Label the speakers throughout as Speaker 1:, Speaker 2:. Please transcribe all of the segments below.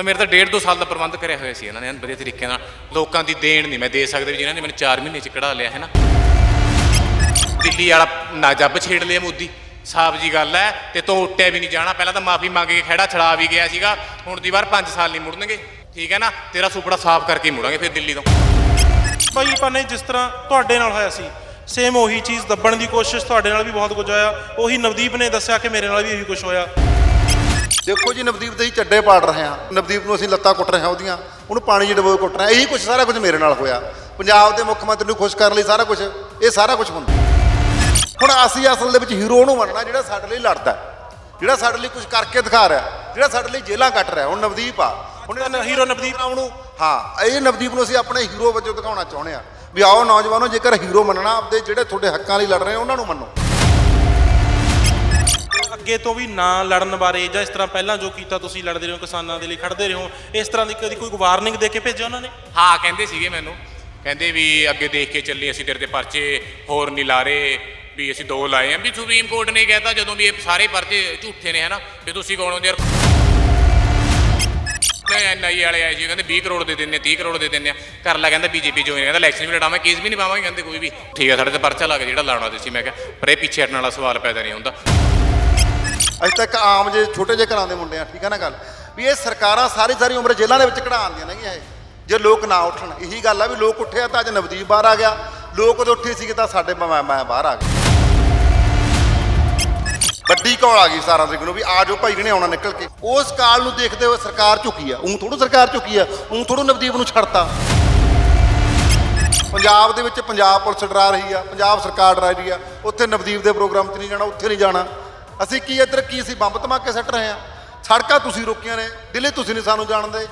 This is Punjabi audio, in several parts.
Speaker 1: ਤਾਂ ਮੇਰੇ ਤਾਂ ਡੇਢ ਦੋ ਸਾਲ ਦਾ ਪ੍ਰਬੰਧ ਕਰਿਆ ਹੋਇਆ ਸੀ ਇਹਨਾਂ ਨੇ, ਵਧੀਆ ਤਰੀਕੇ ਨਾਲ। ਲੋਕਾਂ ਦੀ ਦੇਣ ਨਹੀਂ ਮੈਂ ਦੇ ਸਕਦਾ ਵੀ ਜਿਨ੍ਹਾਂ ਨੇ ਮੈਨੂੰ 4 ਮਹੀਨੇ ਚ ਕਢਾ ਲਿਆ ਹੈ ਨਾ ਦਿੱਲੀ ਵਾਲਾ ਨਾ ਜੱਬ ਛੇੜ ਲਿਆ ਮੋਦੀ। ਸਾਫ਼ ਜੀ ਗੱਲ ਹੈ ਤੇ ਤੋਂ ਉੱਟਿਆ ਵੀ ਨਹੀਂ ਜਾਣਾ। ਪਹਿਲਾਂ ਤਾਂ ਮਾਫੀ ਮੰਗ ਕੇ ਖੜਾ ਛੜਾ ਵੀ ਗਿਆ ਸੀਗਾ, ਹੁਣ ਦੀ ਵਾਰ 5 ਸਾਲ ਨਹੀਂ ਮੁੜਨਗੇ। ਠੀਕ ਹੈ ਨਾ? ਤੇਰਾ ਸੁਪੜਾ ਸਾਫ਼ ਕਰਕੇ ਮੁੜਾਂਗੇ ਫਿਰ ਦਿੱਲੀ ਤੋਂ।
Speaker 2: ਭਾਈ ਪਾਨੇ ਜਿਸ ਤਰ੍ਹਾਂ ਤੁਹਾਡੇ ਨਾਲ ਹੋਇਆ ਸੀ ਸੇਮ ਉਹੀ ਚੀਜ਼ ਦੱਬਣ ਦੀ ਕੋਸ਼ਿਸ਼ ਤੁਹਾਡੇ ਨਾਲ ਵੀ ਬਹੁਤ ਕੁਝ ਹੋਇਆ। ਉਹੀ ਨਵਦੀਪ ਨੇ ਦੱਸਿਆ ਕਿ ਮੇਰੇ ਨਾਲ ਵੀ ਇਹੀ ਕੁਝ ਹੋਇਆ।
Speaker 3: ਦੇਖੋ ਜੀ ਨਵਦੀਪ ਦੇ ਹੀ ਚੱਡੇ ਪਾੜ ਰਹੇ ਹਾਂ। ਨਵਦੀਪ ਨੂੰ ਅਸੀਂ ਲੱਤਾਂ ਕੁੱਟ ਰਹੇ ਹਾਂ ਉਹਦੀਆਂ। ਉਹਨੂੰ ਪਾਣੀ 'ਚ ਡਬੋ ਕੁੱਟ ਰਹੇ ਹਾਂ। ਇਹੀ ਕੁਝ ਸਾਰਾ ਕੁਝ ਮੇਰੇ ਨਾਲ ਹੋਇਆ। ਪੰਜਾਬ ਦੇ ਮੁੱਖ ਮੰਤਰੀ ਨੂੰ ਖੁਸ਼ ਕਰਨ ਲਈ ਸਾਰਾ ਕੁਝ ਇਹ ਸਾਰਾ ਕੁਝ ਹੁੰਦਾ। ਹੁਣ ਅਸੀਂ ਅਸਲ ਦੇ ਵਿੱਚ ਹੀਰੋ ਉਹਨੂੰ ਮੰਨਣਾ ਜਿਹੜਾ ਸਾਡੇ ਲਈ ਲੜਦਾ ਜਿਹੜਾ ਸਾਡੇ ਲਈ ਕੁਝ ਕਰਕੇ ਦਿਖਾ ਰਿਹਾ ਜਿਹੜਾ ਸਾਡੇ ਲਈ ਜੇਲਾਂ ਕੱਟ ਰਿਹਾ ਹੁਣ ਨਵਦੀਪ ਆ। ਹੁਣ
Speaker 2: ਹੀਰੋ ਨਵਦੀਪ
Speaker 3: ਉਹਨੂੰ ਹਾਂ ਇਹ ਨਵਦੀਪ ਨੂੰ ਅਸੀਂ ਆਪਣੇ ਹੀਰੋ ਵਜੋਂ ਦਿਖਾਉਣਾ ਚਾਹੁੰਦੇ ਆ ਵੀ ਆਓ ਨੌਜਵਾਨੋ ਜੇਕਰ ਹੀਰੋ ਮੰਨਣਾ ਆਪਦੇ ਜਿਹੜੇ ਤੁਹਾਡੇ ਹੱਕਾਂ ਲਈ ਲੜ ਰਹੇ ਆ ਉਹਨਾਂ ਨੂੰ ਮੰਨੋ।
Speaker 2: ਅੱਗੇ ਤੋਂ ਵੀ ਨਾ ਲੜਨ ਬਾਰੇ ਜਾਂ ਇਸ ਤਰ੍ਹਾਂ ਪਹਿਲਾਂ ਜੋ ਕੀਤਾ ਤੁਸੀਂ ਲੜਦੇ ਰਹੋ, ਕਿਸਾਨਾਂ ਦੇ ਲਈ ਖੜਦੇ ਰਹੋ, ਇਸ ਤਰ੍ਹਾਂ ਦੀ ਕਦੀ ਕੋਈ ਵਾਰਨਿੰਗ ਦੇ ਕੇ ਭੇਜਿਆ ਉਹਨਾਂ ਨੇ?
Speaker 1: ਹਾਂ, ਕਹਿੰਦੇ ਸੀਗੇ ਮੈਨੂੰ। ਕਹਿੰਦੇ ਵੀ ਅੱਗੇ ਦੇਖ ਕੇ ਚੱਲੀ ਅਸੀਂ ਤੇਰੇ ਤੇ ਪਰਚੇ ਹੋਰ ਨਹੀਂ ਲਾ ਰਹੇ, ਵੀ ਅਸੀਂ ਦੋ ਲਾਏ ਆ। ਵੀ ਸੁਪਰੀਮ ਕੋਰਟ ਨੇ ਕਹਿਤਾ ਜਦੋਂ ਵੀ ਇਹ ਸਾਰੇ ਪਰਚੇ ਝੂਠੇ ਨੇ, ਹਨਾ? ਵੀ ਤੁਸੀਂ ਕੌਣ ਹੋ? ਯਾਰ ਮੈਂ ਐਨਆਈਏ ਵਾਲੇ ਆਏ ਜੀ ਕਹਿੰਦੇ 20 ਕਰੋੜ ਦੇ ਦਿੰਨੇ 30 ਕਰੋੜ ਦੇ ਦਿੰਨੇ ਆ। ਕਰ ਲਾ ਕਹਿੰਦਾ ਬੀਜੇਪੀ ਜੋਇਨ ਕਹਿੰਦਾ ਇਲੈਕਸ਼ਨ ਵੀ ਲੜਾਵਾਂ ਕੇਸ ਵੀ ਨਹੀਂ ਪਾਵਾਂਗੇ, ਕਹਿੰਦੇ ਕੋਈ ਵੀ। ਠੀਕ ਆ, ਸਾਡੇ ਤੇ ਪਰਚਾ ਲੱਗ ਜਿਹੜਾ ਲਾਉਣਾ ਤੇ ਸੀ ਮੈਂ ਕਿਹਾ, ਪਰ ਇਹ ਪਿੱਛੇ ਹਟਣ ਵਾਲਾ ਸਵਾਲ ਪੈਦਾ ਨਹੀਂ ਹੁੰਦਾ।
Speaker 3: ਅੱਜ ਤੱਕ ਆਮ ਜੇ ਛੋਟੇ ਜਿਹੇ ਘਰਾਂ ਦੇ ਮੁੰਡੇ ਆ ਠੀਕ ਹੈ ਨਾ ਗੱਲ? ਵੀ ਇਹ ਸਰਕਾਰਾਂ ਸਾਰੀ ਸਾਰੀ ਉਮਰ ਜੇਲ੍ਹਾਂ ਦੇ ਵਿੱਚ ਕਢਾਉਂਦੀਆਂ ਨੇਗੀਆਂ ਇਹ। ਜੇ ਲੋਕ ਨਾ ਉੱਠਣ, ਇਹੀ ਗੱਲ ਆ ਵੀ ਲੋਕ ਉੱਠਿਆ ਤਾਂ ਅੱਜ ਨਵਦੀਪ ਬਾਹਰ ਆ ਗਿਆ। ਲੋਕ ਉਦੋਂ ਉੱਠੇ ਸੀਗੇ ਤਾਂ ਸਾਡੇ ਮੈਂ ਮੈਂ ਬਾਹਰ ਆ ਗਿਆ। ਵੱਡੀ ਕਾਲ ਆ ਗਈ ਸਾਰਾ ਤਰੀਕ ਨੂੰ ਵੀ ਆ ਜਾਓ ਭਾਈ ਜਿਹਨੇ ਆਉਣਾ ਨਿਕਲ ਕੇ। ਉਸ ਕਾਲ ਨੂੰ ਦੇਖਦੇ ਹੋਏ ਸਰਕਾਰ ਝੁਕੀ ਆ। ਉਂ ਥੋੜੂ ਸਰਕਾਰ ਝੁਕੀ ਆ ਉਂ ਥੋੜੂ ਨਵਦੀਪ ਨੂੰ ਛੱਡਤਾ। ਪੰਜਾਬ ਦੇ ਵਿੱਚ ਪੰਜਾਬ ਪੁਲਿਸ ਡਰਾ ਰਹੀ ਆ, ਪੰਜਾਬ ਸਰਕਾਰ ਡਰਾ ਰਹੀ ਆ। ਉੱਥੇ ਨਵਦੀਪ ਦੇ ਪ੍ਰੋਗਰਾਮ 'ਚ ਨਹੀਂ ਜਾਣਾ, ਉੱਥੇ ਨਹੀਂ ਜਾਣਾ। ਅਸੀਂ ਕੀ ਇੱਧਰ ਕੀ ਅਸੀਂ ਬੰਬ ਧਮਾਕੇ ਸੱਟ ਰਹੇ ਆ ਸੜਕਾਂ ਤੁਸੀਂ ਰੋਕੀਆਂ ਨੇ, ਦਿੱਲੀ ਤੁਸੀਂ ਨਹੀਂ ਸਾਨੂੰ ਜਾਣਦੇ।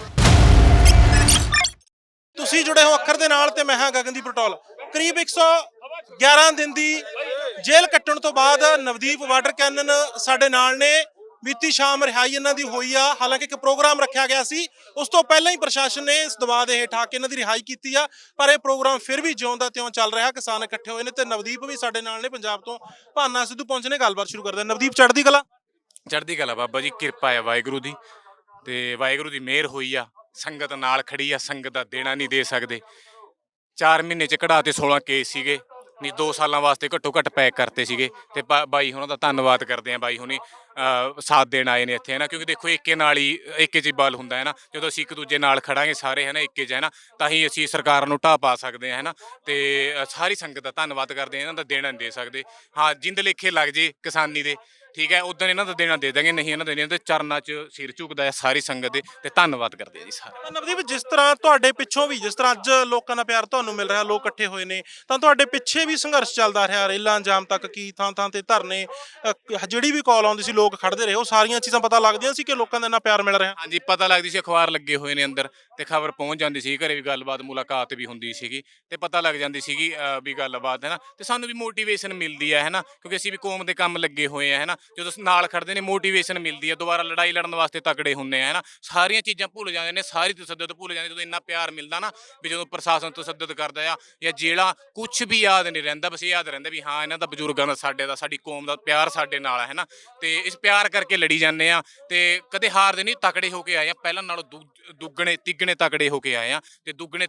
Speaker 2: ਤੁਸੀਂ ਜੁੜੇ ਹੋ ਅੱਖਰ ਦੇ ਨਾਲ ਤੇ ਮੈਂ ਹਾਂ ਗਗਨਦੀਪ ਪਟੋਲ ਕਰੀਬ 111 ਦਿਨ ਦੀ ਜੇਲ੍ਹ ਕੱਟਣ ਤੋਂ ਬਾਅਦ ਨਵਦੀਪ ਵਾਟਰ ਕੈਨਨ ਸਾਡੇ ਨਾਲ ਨੇ। ਬੀਤੀ ਸ਼ਾਮ ਰਿਹਾਈ ਇਹਨਾਂ ਦੀ ਹੋਈ ਆ। ਹਾਲਾਂਕਿ ਇੱਕ ਪ੍ਰੋਗਰਾਮ ਰੱਖਿਆ ਗਿਆ ਸੀ। ਉਸ ਤੋਂ ਪਹਿਲਾਂ ਹੀ ਪ੍ਰਸ਼ਾਸਨ ਨੇ ਇਸ ਦਬਾਅ ਦੇ ਹੇਠ ਆ ਕੇ ਇਹਨਾਂ ਦੀ ਰਿਹਾਈ ਕੀਤੀ ਆ। ਪਰ ਇਹ ਪ੍ਰੋਗਰਾਮ ਫਿਰ ਵੀ ਜਿਉਂਦਾ ਤਿਉਂ ਚੱਲ ਰਿਹਾ। ਕਿਸਾਨ ਇਕੱਠੇ ਹੋਏ ਨੇ ਤੇ ਨਵਦੀਪ ਵੀ ਸਾਡੇ ਨਾਲ ਨੇ। ਪੰਜਾਬ ਤੋਂ ਭਾਨਾ ਸਿੱਧੂ ਪਹੁੰਚੇ ਨੇ। ਗੱਲਬਾਤ ਸ਼ੁਰੂ ਕਰਦੇ ਨਵਦੀਪ, ਚੜ੍ਹਦੀ ਕਲਾ?
Speaker 1: ਚੜ੍ਹਦੀ ਕਲਾ ਬਾਬਾ ਜੀ, ਕਿਰਪਾ ਹੈ ਵਾਹਿਗੁਰੂ ਦੀ। ਤੇ ਵਾਹਿਗੁਰੂ ਦੀ ਮਿਹਰ ਹੋਈ ਆ। ਸੰਗਤ ਨਾਲ ਖੜੀ ਆ। ਸੰਗਤ ਦਾ ਦੇਣਾ ਨਹੀਂ ਦੇ ਸਕਦੇ। 4 ਮਹੀਨੇ ਚ ਕਢਾ ਤੇ 16 ਕੇਸ ਸੀਗੇ। ਨਹੀਂ 2 ਸਾਲਾਂ ਵਾਸਤੇ ਘੱਟੋ ਘੱਟ ਪੈਕ ਕਰਤੇ ਸੀਗੇ ਤੇ ਬਾ- ਬਾਈ ਹੁਣਾਂ ਦਾ ਧੰਨਵਾਦ ਕਰਦੇ ਆ ਬਾਈ ਹੁਣੀ। ਅਹ, ਸਾਥ ਦੇਣ ਆਏ ਨੇ ਇੱਥੇ ਹੈ ਨਾ? ਕਿਉਂਕਿ ਦੇਖੋ ਏਕੇ ਨਾਲ ਹੀ ਏਕੇ 'ਚ ਹੀ ਬਲ ਹੁੰਦਾ ਹੈ ਨਾ? ਜਦੋਂ ਅਸੀਂ ਇੱਕ ਦੂਜੇ ਨਾਲ ਖੜਾਂਗੇ ਸਾਰੇ ਹੈ ਨਾ ਏਕੇ 'ਚ ਹੈ ਨਾ? ਤਾਂ ਹੀ ਅਸੀਂ ਸਰਕਾਰ ਨੂੰ ਢਾਹ ਪਾ ਸਕਦੇ ਹਾਂ ਹੈ ਨਾ? ਤੇ ਅ, ਸਾਰੀ ਸੰਗਤ ਦਾ ਧੰਨਵਾਦ ਕਰਦੇ ਆ ਇਹਨਾਂ ਦਾ ਦੇਣਾ ਨਹੀਂ ਦੇ ਸਕਦੇ। ਹਾਂ ਜਿੰਦ ਲੇਖੇ ਲੱਗ ਜੇ ਕਿਸਾਨੀ ਦੇ ਠੀਕ ਹੈ ਉਦੋਂ ਇਹਨਾਂ ਦਾ ਦੇਣਾ ਦੇ ਦਾਂਗੇ ਨਹੀਂ ਇਹਨਾਂ ਦੇ ਦੇਣਾ ਤੇ ਚਰਨਾਂ 'ਚ ਸਿਰ ਝੁਕਦਾ ਹੈ ਸਾਰੀ ਸੰਗਤ ਦੇ ਤੇ ਧੰਨਵਾਦ ਕਰਦੇ ਆ ਜੀ ਸਾਰਾ
Speaker 2: ਨਵਦੀਪ ਜਿਸ ਤਰ੍ਹਾਂ ਤੁਹਾਡੇ ਪਿੱਛੋਂ ਵੀ ਜਿਸ ਤਰ੍ਹਾਂ ਅੱਜ ਲੋਕਾਂ ਦਾ ਪਿਆਰ ਤੁਹਾਨੂੰ ਮਿਲ ਰਿਹਾ ਲੋਕ ਇਕੱਠੇ ਹੋਏ ਨੇ ਤਾਂ ਤੁਹਾਡੇ ਪਿੱਛੇ ਵੀ ਸੰਘਰਸ਼ ਚੱਲਦਾ ਰਿਹਾ ਰੇਲਾਂ ਅੰਜਾਮ ਤੱਕ ਕੀ ਥਾਂ ਥਾਂ ਤੇ ਧਰਨੇ ਜਿਹੜੀ ਵੀ ਕਾਲ ਆਉਂਦੀ ਸੀ ਲੋਕ ਖੜਦੇ ਰਹੇ ਉਹ ਸਾਰੀਆਂ ਚੀਜ਼ਾਂ ਪਤਾ ਲੱਗਦੀਆਂ ਸੀ ਕਿ ਲੋਕਾਂ ਦਾ ਇੰਨਾ ਪਿਆਰ ਮਿਲ ਰਿਹਾ?
Speaker 1: ਹਾਂਜੀ ਪਤਾ ਲੱਗਦੀ ਸੀ ਅਖਬਾਰ ਲੱਗੇ ਹੋਏ ਨੇ ਅੰਦਰ ਤੇ ਖਬਰ ਪਹੁੰਚ ਜਾਂਦੀ ਸੀ ਘਰੇ ਵੀ ਗੱਲਬਾਤ ਮੁਲਾਕਾਤ ਵੀ ਹੁੰਦੀ ਸੀਗੀ ਤੇ ਪਤਾ ਲੱਗ ਜਾਂਦੀ ਸੀਗੀ ਅਹ, ਵੀ ਗੱਲਬਾਤ ਹੈ ਨਾ ਤੇ ਸਾਨੂੰ ਵੀ ਮੋਟੀਵੇਸ਼ਨ ਮਿਲਦੀ ਹੈ ਹੈ ਨਾ ਕਿਉਂਕਿ ਅਸੀਂ ਵੀ ਕੌਮ ਦੇ ਕੰਮ ਲੱਗੇ ਹੋਏ ਆ ਹੈ ਨਾ ਜਦੋਂ ਨਾਲ ਖੜਦੇ ਨੇ ਮੋਟੀਵੇਸ਼ਨ ਮਿਲਦੀ ਹੈ, ਦੁਬਾਰਾ ਲੜਾਈ ਲੜਨ ਵਾਸਤੇ ਤਕੜੇ ਹੁੰਦੇ ਆ, ਹੈ ਨਾ? ਸਾਰੀਆਂ ਚੀਜ਼ਾਂ ਭੁੱਲ ਜਾਂਦੇ ਨੇ, ਸਾਰੀ ਤਸੱਦਦ ਭੁੱਲ ਜਾਂਦੇ, ਜਦੋਂ ਇੰਨਾ ਪਿਆਰ ਮਿਲਦਾ ਨਾ ਵੀ ਜਦੋਂ ਪ੍ਰਸ਼ਾਸਨ ਤਸੱਦਦ ਕਰਦਾ ਆ ਜਾਂ ਜੇਲਾ ਕੁਝ ਵੀ ਯਾਦ ਨਹੀਂ ਰਹਿੰਦਾ, ਬਸ ਇਹ ਯਾਦ ਰਹਿੰਦਾ ਵੀ ਹਾਂ, ਇਹਨਾਂ ਦਾ ਬਜ਼ੁਰਗਾਂ ਦਾ ਸਾਡੇ ਦਾ, ਸਾਡੀ ਕੌਮ ਦਾ ਪਿਆਰ ਸਾਡੇ ਨਾਲ ਹੈ ਨਾ? ਤੇ ਇਸ ਪਿਆਰ ਕਰਕੇ ਲੜੀ ਜਾਂਦੇ ਆ ਤੇ ਕਦੇ ਹਾਰਦੇ ਨਹੀਂ, ਤਕੜੇ ਹੋ ਕੇ ਆਏ ਆ, ਪਹਿਲਾਂ ਨਾਲੋਂ ਦੁ- ਦੁੱਗਣੇ, ਤਿੱਗਣੇ ਤਕੜੇ ਹੋ ਕੇ ਆਏ ਆ ਤੇ ਦੁੱਗਣੇ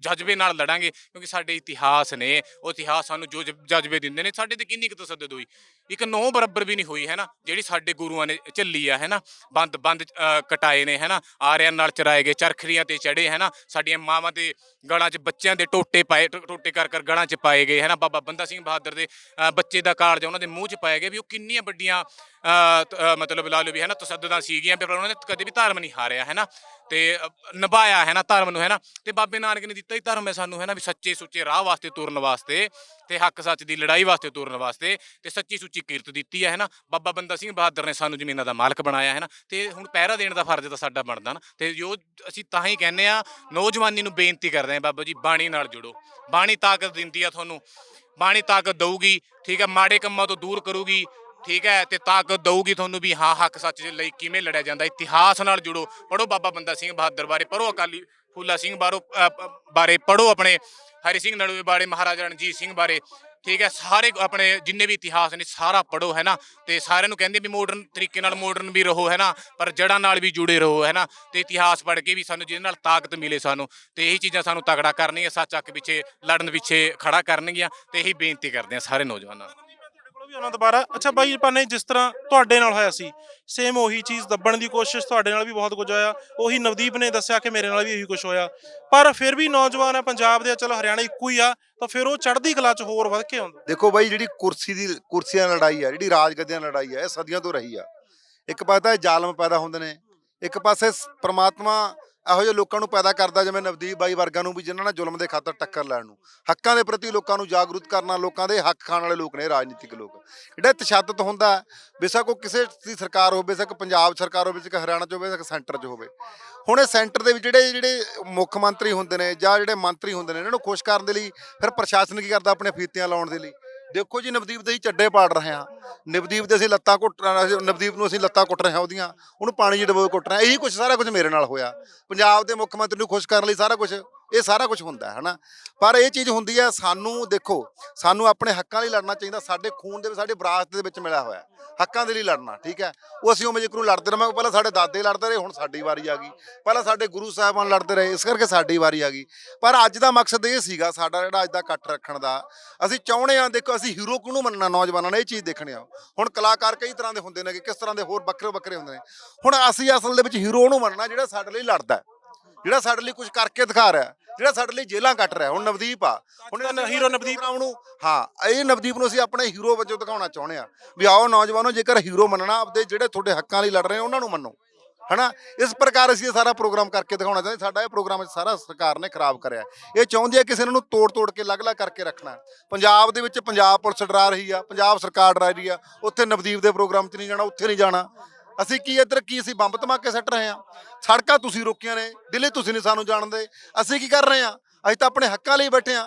Speaker 1: ਜਜ਼ਬੇ ਨਾਲ ਲੜਾਂਗੇ ਕਿਉਂਕਿ ਸਾਡੇ ਇਤਿਹਾਸ ਨੇ, ਉਹ ਇਤਿਹਾਸ ਸਾਨੂੰ ਜੋ ਜਜ਼ਬੇ ਦਿੰਦੇ ਨੇ, ਸਾਡੇ ਤੇ ਕਿੰਨੀ ਕੁ ਤਸੱਦਦ ਹੋਈ? ਇੱਕ ਨੌ ਬਰਾਬਰ ਵੀ ਨਹੀਂ ਹੋਈ ਹੈ ਨਾ ਜਿਹੜੀ ਸਾਡੇ ਗੁਰੂਆਂ ਨੇ ਝੱਲੀ ਆ ਹੈ ਨਾ ਬੰਦ ਬੰਦ ਕਟਾਏ ਨੇ ਹੈ ਨਾ ਆਰਿਆਂ ਨਾਲ ਚਰਾਏ ਗਏ ਚਰਖਰੀਆਂ ਤੇ ਚੜੇ ਹੈ ਨਾ ਸਾਡੀਆਂ ਮਾਵਾਂ ਦੇ ਗਲਾਂ 'ਚ ਬੱਚਿਆਂ ਦੇ ਟੋਟੇ ਪਾਏ ਟੋਟੇ ਕਰ ਕਰ ਗਲਾਂ 'ਚ ਪਾਏ ਗਏ ਹੈ ਨਾ ਬਾਬਾ ਬੰਦਾ ਸਿੰਘ ਬਹਾਦਰ ਦੇ ਅ, ਬੱਚੇ ਦਾ ਕਾਰਜ ਉਹਨਾਂ ਦੇ ਮੂੰਹ 'ਚ ਪਾਇਆ ਗਿਆ ਵੀ ਉਹ ਕਿੰਨੀਆਂ ਵੱਡੀਆਂ ਅ, ਮਤਲਬ ਲਾ ਲਓ ਵੀ ਹੈ ਨਾ ਤਸੱਦਦਾਂ ਸੀਗੀਆਂ ਪਰ ਉਹਨਾਂ ਨੇ ਕਦੇ ਵੀ ਧਰਮ ਨਹੀਂ ਹਾਰਿਆ ਹੈ ਨਾ ਤੇ ਨਿਭਾਇਆ ਹੈ ਨਾ ਧਰਮ ਨੂੰ ਹੈ ਨਾ ਤੇ ਬਾਬੇ ਨਾਨਕ ਨੇ ਦਿੱਤਾ ਹੀ ਧਰਮ ਹੈ ਸਾਨੂੰ ਹੈ ਨਾ ਵੀ ਸੱਚੇ ਸੁੱਚੇ ਰਾਹ ਵਾਸਤੇ ਤੁਰਨ ਵਾਸਤੇ। ਤੇ ਹੱਕ ਸੱਚ ਦੀ ਲੜਾਈ ਵਾਸਤੇ ਤੁਰਨ ਵਾਸਤੇ ਤੇ ਸੱਚੀ ਸੁੱਚੀ ਕਿਰਤ ਦਿੱਤੀ ਹੈ ਨਾ ਬਾਬਾ ਬੰਦਾ ਸਿੰਘ ਬਹਾਦਰ ਨੇ ਸਾਨੂੰ ਜ਼ਮੀਨਾਂ ਦਾ ਮਾਲਕ ਬਣਾਇਆ ਹੈ ਨਾ ਤੇ ਹੁਣ ਪਹਿਰਾ ਦੇਣ ਦਾ ਫਰਜ਼ ਤਾਂ ਸਾਡਾ ਬਣਦਾ ਨਾ। ਤੇ ਜੋ ਅਸੀਂ ਤਾਂ ਹੀ ਕਹਿੰਦੇ ਆ ਨੌਜਵਾਨੀ ਨੂੰ ਬੇਨਤੀ ਕਰਦੇ ਆ ਬਾਬਾ ਜੀ, ਬਾਣੀ ਨਾਲ ਜੁੜੋ। ਬਾਣੀ ਤਾਕਤ ਦਿੰਦੀ ਆ ਤੁਹਾਨੂੰ। ਬਾਣੀ ਤਾਕਤ ਦਊਗੀ, ਠੀਕ ਹੈ? ਮਾੜੇ ਕੰਮਾਂ ਤੋਂ ਦੂਰ ਕਰੂਗੀ, ਠੀਕ ਹੈ? ਤੇ ਤਾਕਤ ਦਊਗੀ ਤੁਹਾਨੂੰ ਵੀ, ਹਾਂ, ਹੱਕ ਸੱਚ ਦੇ ਲਈ ਕਿਵੇਂ ਲੜਿਆ ਜਾਂਦਾ, ਇਤਿਹਾਸ ਨਾਲ ਜੁੜੋ। ਪੜੋ ਬਾਬਾ ਬੰਦਾ ਸਿੰਘ ਬਹਾਦਰ ਬਾਰੇ ਪੜੋ ਅਕਾਲੀ ਫੂਲਾ ਸਿੰਘ ਬਾਰੋ ਬਾਰੇ ਪੜੋ ਆਪਣੇ ਹਰੀ ਸਿੰਘ ਨਲੂਏ ਬਾਰੇ, ਮਹਾਰਾਜਾ ਰਣਜੀਤ ਸਿੰਘ ਬਾਰੇ, ਠੀਕ ਹੈ, ਸਾਰੇ ਆਪਣੇ ਜਿੰਨੇ ਵੀ ਇਤਿਹਾਸ ਨੇ ਸਾਰਾ ਪੜੋ ਹੈ ਨਾ? ਤੇ ਸਾਰਿਆਂ ਨੂੰ ਕਹਿੰਦੇ ਵੀ ਮਾਡਰਨ ਤਰੀਕੇ ਨਾਲ ਮਾਡਰਨ ਵੀ ਰਹੋ, ਹੈ ਨਾ? ਪਰ ਜੜਾਂ ਨਾਲ ਵੀ ਜੁੜੇ ਰਹੋ, ਹੈ ਨਾ? ਤੇ ਇਤਿਹਾਸ ਪੜ੍ਹ ਕੇ ਵੀ ਸਾਨੂੰ ਜਿਹਦੇ ਨਾਲ ਤਾਕਤ ਮਿਲੇ ਸਾਨੂੰ, ਤੇ ਇਹੀ ਚੀਜ਼ਾਂ ਸਾਨੂੰ ਤਗੜਾ ਕਰਨੀਆਂ, ਸੱਚ ਅੱਕ ਪਿੱਛੇ ਲੜਨ ਪਿੱਛੇ ਖੜਾ ਕਰਨਗੀਆਂ, ਤੇ ਇਹੀ ਬੇਨਤੀ ਕਰਦੇ ਆ ਸਾਰੇ ਨੌਜਵਾਨਾਂ ਨੂੰ।
Speaker 2: ਵੀ ਆਉਣਾ ਦੁਬਾਰਾ। ਅੱਛਾ ਬਾਈ ਪਾਨੇ ਜਿਸ ਤਰ੍ਹਾਂ ਤੁਹਾਡੇ ਨਾਲ ਹੋਇਆ ਸੀ ਸੇਮ ਉਹੀ ਚੀਜ਼ ਦੱਬਣ ਦੀ ਕੋਸ਼ਿਸ਼ ਤੁਹਾਡੇ ਨਾਲ ਵੀ ਬਹੁਤ ਕੁਝ ਹੋਇਆ। ਉਹੀ ਨਵਦੀਪ ਨੇ ਦੱਸਿਆ ਕਿ ਮੇਰੇ ਨਾਲ ਵੀ ਇਹੀ ਕੁਝ ਹੋਇਆ। ਪਰ ਫਿਰ ਵੀ ਨੌਜਵਾਨ ਆ ਪੰਜਾਬ ਦੇ, ਚਲੋ ਹਰਿਆਣਾ ਇੱਕੋ ਹੀ ਆ, ਤਾਂ ਫਿਰ ਉਹ ਚੜ੍ਹਦੀ ਕਲਾ 'ਚ ਹੋਰ ਵੱਧ ਕੇ ਆਉਂਦਾ।
Speaker 3: ਦੇਖੋ ਬਾਈ, ਜਿਹੜੀ ਕੁਰਸੀ ਦੀ, ਕੁਰਸੀਆਂ ਦੀ ਲੜਾਈ ਆ, ਜਿਹੜੀ ਰਾਜਗੱਦੀਆਂ ਲੜਾਈ ਆ, ਇਹ ਸਦੀਆਂ ਤੋਂ ਰਹੀ ਆ। ਇੱਕ ਪਾਸੇ ਤਾਂ ਇਹ ਜ਼ਾਲਮ ਪੈਦਾ ਹੁੰਦੇ ਨੇ, ਇੱਕ ਪਾਸੇ ਪ੍ਰਮਾਤਮਾ ਇਹੋ ਜਿਹੇ ਲੋਕਾਂ ਨੂੰ ਪੈਦਾ ਕਰਦਾ ਜਿਵੇਂ ਨਵਦੀਪ ਬਾਈ ਵਰਗਾ ਨੂੰ ਵੀ ਜਿਨ੍ਹਾਂ ਨਾਲ ਜ਼ੁਲਮ ਦੇ ਖਾਤਰ ਟੱਕਰ ਲੈਣ ਨੂੰ। ਹੱਕਾਂ ਦੇ ਪ੍ਰਤੀ ਲੋਕਾਂ ਨੂੰ ਜਾਗਰੂਕ ਕਰਨਾ, ਲੋਕਾਂ ਦੇ ਹੱਕ ਖਾਣ ਵਾਲੇ ਲੋਕ ਨੇ, ਰਾਜਨੀਤਿਕ ਲੋਕ। ਜਿਹੜਾ ਤਸ਼ੱਦਦ ਹੁੰਦਾ, ਬੇਸ਼ੱਕ ਉਹ ਕਿਸੇ ਦੀ ਸਰਕਾਰ ਹੋਵੇ, ਬੇਸ਼ੱਕ ਪੰਜਾਬ ਸਰਕਾਰ ਹੋਵੇ, ਬੇਸ਼ੱਕ ਹਰਿਆਣਾ ਚ ਹੋਵੇ, ਬੇਸ਼ੱਕ ਸੈਂਟਰ ਚ ਹੋਵੇ। ਹੁਣ ਇਹ ਸੈਂਟਰ ਦੇ ਵਿੱਚ ਜਿਹੜੇ ਜਿਹੜੇ ਮੁੱਖ ਮੰਤਰੀ ਹੁੰਦੇ ਨੇ ਜਾਂ ਜਿਹੜੇ ਮੰਤਰੀ ਹੁੰਦੇ ਨੇ, ਇਹਨਾਂ ਨੂੰ ਖੁਸ਼ ਕਰਨ ਦੇ ਲਈ, ਫਿਰ ਪ੍ਰਸ਼ਾਸਨ ਕੀ ਕਰਦਾ, ਆਪਣੇ ਫੀਤੀਆਂ ਲਾਉਣ ਦੇ ਲਈ। ਦੇਖੋ ਜੀ, ਨਵਦੀਪ ਦੇ ਹੀ ਚੱਡੇ ਪਾੜ ਰਹੇ ਹਾਂ। ਨਵਦੀਪ ਦੇ ਅਸੀਂ ਲੱਤਾਂ ਘੁੱਟ ਅਸੀਂ- ਨਵਦੀਪ ਨੂੰ ਅਸੀਂ ਲੱਤਾਂ ਕੁੱਟ ਰਹੇ ਹਾਂ ਉਹਦੀਆਂ। ਉਹਨੂੰ ਪਾਣੀ 'ਚ ਡਬੋ ਕੇ ਕੁੱਟ ਰਹੇ ਹਾਂ। ਇਹੀ ਕੁਝ ਸਾਰਾ ਕੁਝ ਮੇਰੇ ਨਾਲ ਹੋਇਆ। ਪੰਜਾਬ ਦੇ ਮੁੱਖ ਮੰਤਰੀ ਨੂੰ ਖੁਸ਼ ਕਰਨ ਲਈ ਸਾਰਾ ਕੁਝ ਇਹ ਸਾਰਾ ਕੁਝ ਹੁੰਦਾ ਹੈ ਹਨਾ? ਪਰ ਇਹ ਚੀਜ਼ ਹੁੰਦੀ ਹੈ ਸਾਨੂੰ ਦੇਖੋ ਸਾਨੂੰ ਆਪਣੇ ਹੱਕਾਂ ਲਈ ਲੜਨਾ ਚਾਹੀਦਾ ਸਾਡੇ ਖੂਨ ਦੇ ਵਿੱਚ ਸਾਡੇ ਵਿਰਾਸਤ ਦੇ ਵਿੱਚ ਮਿਲਿਆ ਹੋਇਆ ਹੱਕਾਂ ਦੇ ਲਈ ਲੜਨਾ ਠੀਕ ਹੈ? ਉਹ ਅਸੀਂ ਉਵੇਂ ਨੂੰ ਲੜਦੇ ਰਹਾਂਗੇ ਪਹਿਲਾਂ ਸਾਡੇ ਦਾਦੇ ਲੜਦੇ ਰਹੇ ਹੁਣ ਸਾਡੀ ਵਾਰੀ ਆ ਗਈ। ਪਹਿਲਾਂ ਸਾਡੇ ਗੁਰੂ ਸਾਹਿਬਾਨ ਲੜਦੇ ਰਹੇ ਇਸ ਕਰਕੇ ਸਾਡੀ ਵਾਰੀ ਆ ਗਈ। ਪਰ ਅੱਜ ਦਾ ਮਕਸਦ ਇਹ ਸੀਗਾ ਸਾਡਾ ਜਿਹੜਾ ਅੱਜ ਦਾ ਇਕੱਠ ਰੱਖਣ ਦਾ ਅਸੀਂ ਚਾਹੁੰਦੇ ਹਾਂ ਦੇਖੋ ਅਸੀਂ ਹੀਰੋ ਕਿਹਨੂੰ ਮੰਨਣਾ ਨੌਜਵਾਨਾਂ ਨੇ ਇਹ ਚੀਜ਼ ਦੇਖਣੀ ਆ। ਹੁਣ ਕਲਾਕਾਰ ਕਈ ਤਰ੍ਹਾਂ ਦੇ ਹੁੰਦੇ ਨੇ ਕਿ ਕਿਸ ਤਰ੍ਹਾਂ ਦੇ ਹੋਰ ਵੱਖਰੇ ਵੱਖਰੇ ਹੁੰਦੇ ਨੇ। ਹੁਣ ਅਸੀਂ ਅਸਲ ਦੇ ਵਿੱਚ ਹੀਰੋ ਨੂੰ ਮੰਨਣਾ ਜਿਹੜਾ ਸਾਡੇ ਲਈ ਲੜਦਾ ਜਿਹੜਾ ਸਾਡੇ ਲਈ ਕੁਝ ਕਰਕੇ ਦਿਖਾ ਰਿਹਾ ਹੈ, ਜਿਹੜਾ ਸਾਡੇ ਲਈ ਜੇਲਾਂ ਕੱਟ ਰਿਹਾ ਹੁਣ ਨਵਦੀਪ ਆ। ਹੁਣ
Speaker 2: ਤਾਂ ਹੀਰੋ ਨਵਦੀਪ
Speaker 3: ਪ੍ਰੋਗਰਾਮ ਨੂੰ। ਹਾਂ ਇਹ ਨਵਦੀਪ ਨੂੰ ਅਸੀਂ ਆਪਣੇ ਹੀਰੋ ਵਜੋਂ ਦਿਖਾਉਣਾ ਚਾਹੁੰਦੇ ਆ ਵੀ ਆਓ ਨੌਜਵਾਨੋ ਜੇਕਰ ਹੀਰੋ ਮੰਨਣਾ ਆਪਦੇ ਜਿਹੜੇ ਤੁਹਾਡੇ ਹੱਕਾਂ ਲਈ ਲੜ ਰਹੇ ਉਹਨਾਂ ਨੂੰ ਮੰਨੋ। ਹਨਾ? ਇਸ ਪ੍ਰਕਾਰ ਅਸੀਂ ਇਹ ਸਾਰਾ ਪ੍ਰੋਗਰਾਮ ਕਰਕੇ ਦਿਖਾਉਣਾ ਚਾਹੁੰਦੇ ਸਾਡਾ ਇਹ ਪ੍ਰੋਗਰਾਮ ਸਾਰਾ ਸਰਕਾਰ ਨੇ ਖਰਾਬ ਕਰਿਆ ਇਹ ਚਾਹੁੰਦੀ ਹੈ ਕਿਸੇ ਨੂੰ ਤੋੜ ਤੋੜ ਕੇ ਅਲੱਗ-ਅਲੱਗ ਕਰਕੇ ਰੱਖਣਾ ਪੰਜਾਬ ਦੇ ਵਿੱਚ ਪੰਜਾਬ ਪੁਲਿਸ ਡਰਾ ਰਹੀ ਆ ਪੰਜਾਬ ਸਰਕਾਰ ਡਰਾ ਰਹੀ ਆ। ਉੱਥੇ ਨਵਦੀਪ ਦੇ ਪ੍ਰੋਗਰਾਮ 'ਚ ਨਹੀਂ ਜਾਣਾ ਉੱਥੇ ਨਹੀਂ ਜਾਣਾ। ਅਸੀਂ ਕੀ ਇੱਧਰ ਕੀ ਅਸੀਂ ਬੰਬ ਧਮਾਕੇ ਸੱਟ ਰਹੇ ਆ ਸੜਕਾਂ ਤੁਸੀਂ ਰੋਕੀਆਂ ਨੇ ਦਿੱਲੀ ਤੁਸੀਂ ਨਹੀਂ ਸਾਨੂੰ ਜਾਣਦੇ। ਅਸੀਂ ਕੀ ਕਰ ਰਹੇ ਆ ਅਸੀਂ ਤਾਂ ਆਪਣੇ ਹੱਕਾਂ ਲਈ ਬੈਠੇ ਆ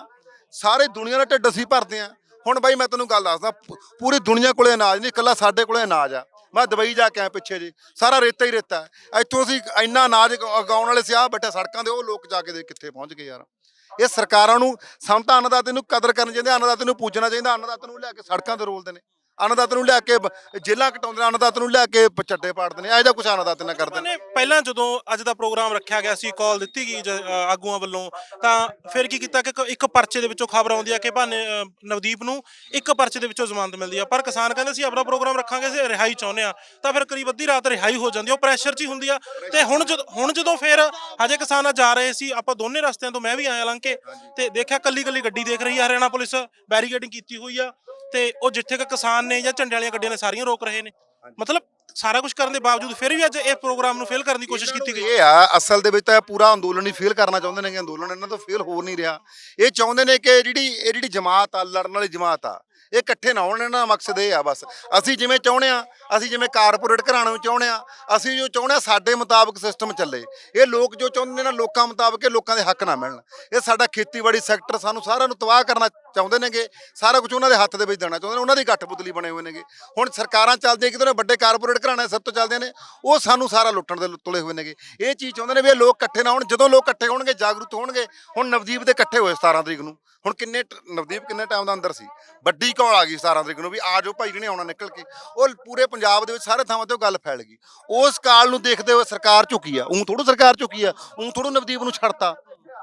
Speaker 3: ਸਾਰੇ ਦੁਨੀਆ ਦਾ ਢਿੱਡ ਅਸੀਂ ਭਰਦੇ ਆ ਹੁਣ ਬਾਈ ਮੈਂ ਤੈਨੂੰ ਗੱਲ ਦੱਸਦਾ ਪੂਰੀ ਦੁਨੀਆ ਕੋਲੇ ਅਨਾਜ ਨਹੀਂ ਇਕੱਲਾ ਸਾਡੇ ਕੋਲੇ ਅਨਾਜ ਆ। ਮੈਂ ਦੁਬਈ ਜਾ ਕੇ ਆਇਆ ਪਿੱਛੇ ਜੀ ਸਾਰਾ ਰੇਤਾ ਹੀ ਰੇਤਾ ਇੱਥੋਂ ਅਸੀਂ ਇੰਨਾ ਅਨਾਜ ਉਗਾਉਣ ਵਾਲੇ ਸੀ ਆ ਬੈਠੇ ਸੜਕਾਂ ਦੇ ਉਹ ਲੋਕ ਜਾ ਕੇ ਦੇ ਕਿੱਥੇ ਪਹੁੰਚ ਗਏ ਯਾਰ। ਇਹ ਸਰਕਾਰਾਂ ਨੂੰ ਸਾਨੂੰ ਅੰਨਦਾਤੇ ਨੂੰ ਕਦਰ ਕਰਨੀ ਚਾਹੀਦੀ ਹੈ, ਅੰਨਦਾਤੇ ਨੂੰ ਪੂਜਣਾ ਚਾਹੀਦਾ ਅੰਨਦਾਤੇ ਨੂੰ ਲੈ ਕੇ ਸੜਕਾਂ ਤੇ ਰੋਲਦੇ ਨੇ। ਅੰਨਦਾਤੇ ਨੂੰ ਲੈ ਕੇ ਜੇਲਾਂ ਕਟਾਉਂਦੇ ਨੇ ਅੰਨਦਾਤੇ ਨੂੰ ਲੈ ਕੇ ਪ- ਪਾੜਦੇ ਨੇ ਇਹੋ ਜਿਹਾ ਕੁਛ ਅੰਨਦਾਤੇ ਨਾ ਕਰਦੇ ਨੇ।
Speaker 2: ਪਹਿਲਾਂ ਜਦੋਂ ਅੱਜ ਦਾ ਪ੍ਰੋਗਰਾਮ ਰੱਖਿਆ ਗਿਆ ਸੀ ਕਾਲ ਦਿੱਤੀ ਗਈ ਜ- ਅ, ਆਗੂਆਂ ਵੱਲੋਂ ਤਾਂ ਫਿਰ ਕੀ ਕੀਤਾ ਕਿ ਇੱਕ- ਇੱਕ ਪਰਚੇ ਦੇ ਵਿੱਚੋਂ ਖਬਰ ਆਉਂਦੀ ਆ ਕਿ ਭਾਨੇ ਅ, ਨਵਦੀਪ ਨੂੰ ਇੱਕ ਪਰਚੇ ਦੇ ਵਿੱਚੋਂ ਜ਼ਮਾਨਤ ਮਿਲਦੀ ਆ। ਪਰ ਕਿਸਾਨ ਕਹਿੰਦੇ ਸੀ ਆਪਣਾ ਪ੍ਰੋਗਰਾਮ ਰੱਖਾਂਗੇ ਅਸੀਂ ਰਿਹਾਈ ਚਾਹੁੰਦੇ ਆ। ਤਾਂ ਫਿਰ ਕਰੀਬ ਅੱਧੀ ਰਾਤ ਰਿਹਾਈ ਹੋ ਜਾਂਦੀ ਆ ਉਹ ਪ੍ਰੈਸ਼ਰ 'ਚ ਹੀ ਹੁੰਦੀ ਆ। ਤੇ ਹੁਣ ਜਦੋਂ ਹੁਣ ਜਦੋਂ ਫਿਰ ਹਜੇ ਕਿਸਾਨ ਜਾ ਰਹੇ ਸੀ ਆਪਾਂ ਦੋਨੇ ਰਸਤਿਆਂ ਤੋਂ ਮੈਂ ਵੀ ਆਇਆ ਲੰਘ ਕੇ ਤੇ ਦੇਖਿਆ ਕੱਲੀ ਕੱਲੀ ਗੱਡੀ ਦੇਖ ਰਹੀ ਆ ਹਰਿਆਣਾ ਪੁਲਿਸ ਬੈਰੀਕੇਡਿੰਗ ਕੀਤੀ ਹੋਈ ਆ। ਤੇ ਉਹ ਜਿੱਥੇ ਕਿ ਕਿਸਾਨ ਨੇ ਜਾਂ ਝੰਡੇ ਵਾਲੀਆਂ ਗੱਡੀਆਂ ਨੇ ਸਾਰੀਆਂ ਰੋਕ ਰਹੇ ਨੇ। ਮਤਲਬ ਸਾਰਾ ਕੁਝ ਕਰਨ ਦੇ ਬਾਵਜੂਦ ਫਿਰ ਵੀ ਅੱਜ ਇਹ ਪ੍ਰੋਗਰਾਮ ਨੂੰ ਫੇਲ ਕਰਨ ਦੀ ਕੋਸ਼ਿਸ਼ ਕੀਤੀ ਗਈ।
Speaker 3: ਇਹ ਆ ਅਸਲ ਦੇ ਵਿੱਚ ਤਾਂ ਇਹ ਪੂਰਾ ਅੰਦੋਲਨ ਹੀ ਫੇਲ ਕਰਨਾ ਚਾਹੁੰਦੇ ਨੇ ਕਿ ਅੰਦੋਲਨ ਇਹਨਾਂ ਤੋਂ ਫੇਲ ਹੋ ਨਹੀਂ ਰਿਹਾ। ਇਹ ਚਾਹੁੰਦੇ ਨੇ ਕਿ ਜਿਹੜੀ ਇਹ ਜਿਹੜੀ ਜਮਾਤ ਆ ਲੜਨ ਵਾਲੀ ਜਮਾਤ ਆ ਇਹ ਇਕੱਠੇ ਨਾ ਹੋਣ, ਇਹਨਾਂ ਦਾ ਮਕਸਦ ਇਹ ਆ ਬਸ। ਅਸੀਂ ਜਿਵੇਂ ਚਾਹੁੰਦੇ ਆ ਅਸੀਂ ਜਿਵੇਂ ਕਾਰਪੋਰੇਟ ਘਰਾਣਾ ਨੂੰ ਚਾਹੁੰਦੇ ਆ ਅਸੀਂ ਜੋ ਚਾਹੁੰਦੇ ਆ ਸਾਡੇ ਮੁਤਾਬਕ ਸਿਸਟਮ ਚੱਲੇ। ਇਹ ਲੋਕ ਜੋ ਚਾਹੁੰਦੇ ਨੇ ਨਾ, ਲੋਕਾਂ ਮੁਤਾਬਕ ਇਹ ਲੋਕਾਂ ਦੇ ਹੱਕ ਨਾ ਮਿਲਣ। ਇਹ ਸਾਡਾ ਖੇਤੀਬਾੜੀ ਸੈਕਟਰ ਸਾਨੂੰ ਸਾਰਿਆਂ ਨੂੰ ਤਬਾਹ ਕਰਨਾ ਚਾਹੁੰਦੇ ਨੇਗੇ। ਸਾਰਾ ਕੁਝ ਉਹਨਾਂ ਦੇ ਹੱਥ ਦੇ ਵਿੱਚ ਦੇਣਾ ਚਾਹੁੰਦੇ ਨੇ, ਉਹਨਾਂ ਦੀ ਗੱਠ ਪੁਤਲੀ ਬਣੇ ਹੋਏ ਨੇਗੇ। ਹੁਣ ਸਰਕਾਰਾਂ ਚੱਲਦੀਆਂ ਕਿਤੇ ਨੇ, ਵੱਡੇ ਕਾਰਪੋਰੇਟ ਘਰਾਣੇ ਸਭ ਤੋਂ ਚੱਲਦੇ ਨੇ, ਉਹ ਸਾਨੂੰ ਸਾਰਾ ਲੁੱਟਣ ਦੇ ਤੁਲੇ ਹੋਏ ਨੇਗੇ। ਇਹ ਚੀਜ਼ ਚਾਹੁੰਦੇ ਨੇ ਵੀ ਇਹ ਲੋਕ ਇਕੱਠੇ ਨਾ ਹੋਣ, ਜਦੋਂ ਲੋਕ ਇਕੱਠੇ ਹੋਣਗੇ, ਜਾਗਰੂਕ ਹੋਣਗੇ, ਹੁਣ ਨਵਦੀਪ ਦੇ ਇਕੱਠੇ ਹੋਏ 17 ਤਰੀਕ ਨੂੰ। ਹੁਣ ਕਿੰਨੇ ਨਵਦੀਪ ਕਿੰਨੇ ਟਾਈਮ ਦਾ ਅੰਦਰ ਸੀ? ਵੱਡੀ ਕਾਲ ਆ ਗਈ 17 ਤਰੀਕ ਨੂੰ ਵੀ ਆ ਜਾਓ ਭਾਈ ਜਿਹਨੇ ਆਉਣਾ ਨਿਕਲ ਕੇ। ਉਹ ਪੂਰੇ ਪੰਜਾਬ ਦੇ ਵਿੱਚ ਸਾਰੇ ਥਾਵਾਂ ਤੇ ਉਹ ਗੱਲ ਫੈਲ ਗਈ। ਉਸ ਕਾਲ ਨੂੰ ਦੇਖਦੇ ਹੋਏ ਸਰਕਾਰ ਝੁਕੀ ਆ। ਉਂ ਥੋੜੂ ਸਰਕਾਰ ਝੁਕੀ ਆ। ਉਂ ਥੋੜੂ ਨਵਦੀਪ ਨੂੰ ਛੱਡਤਾ।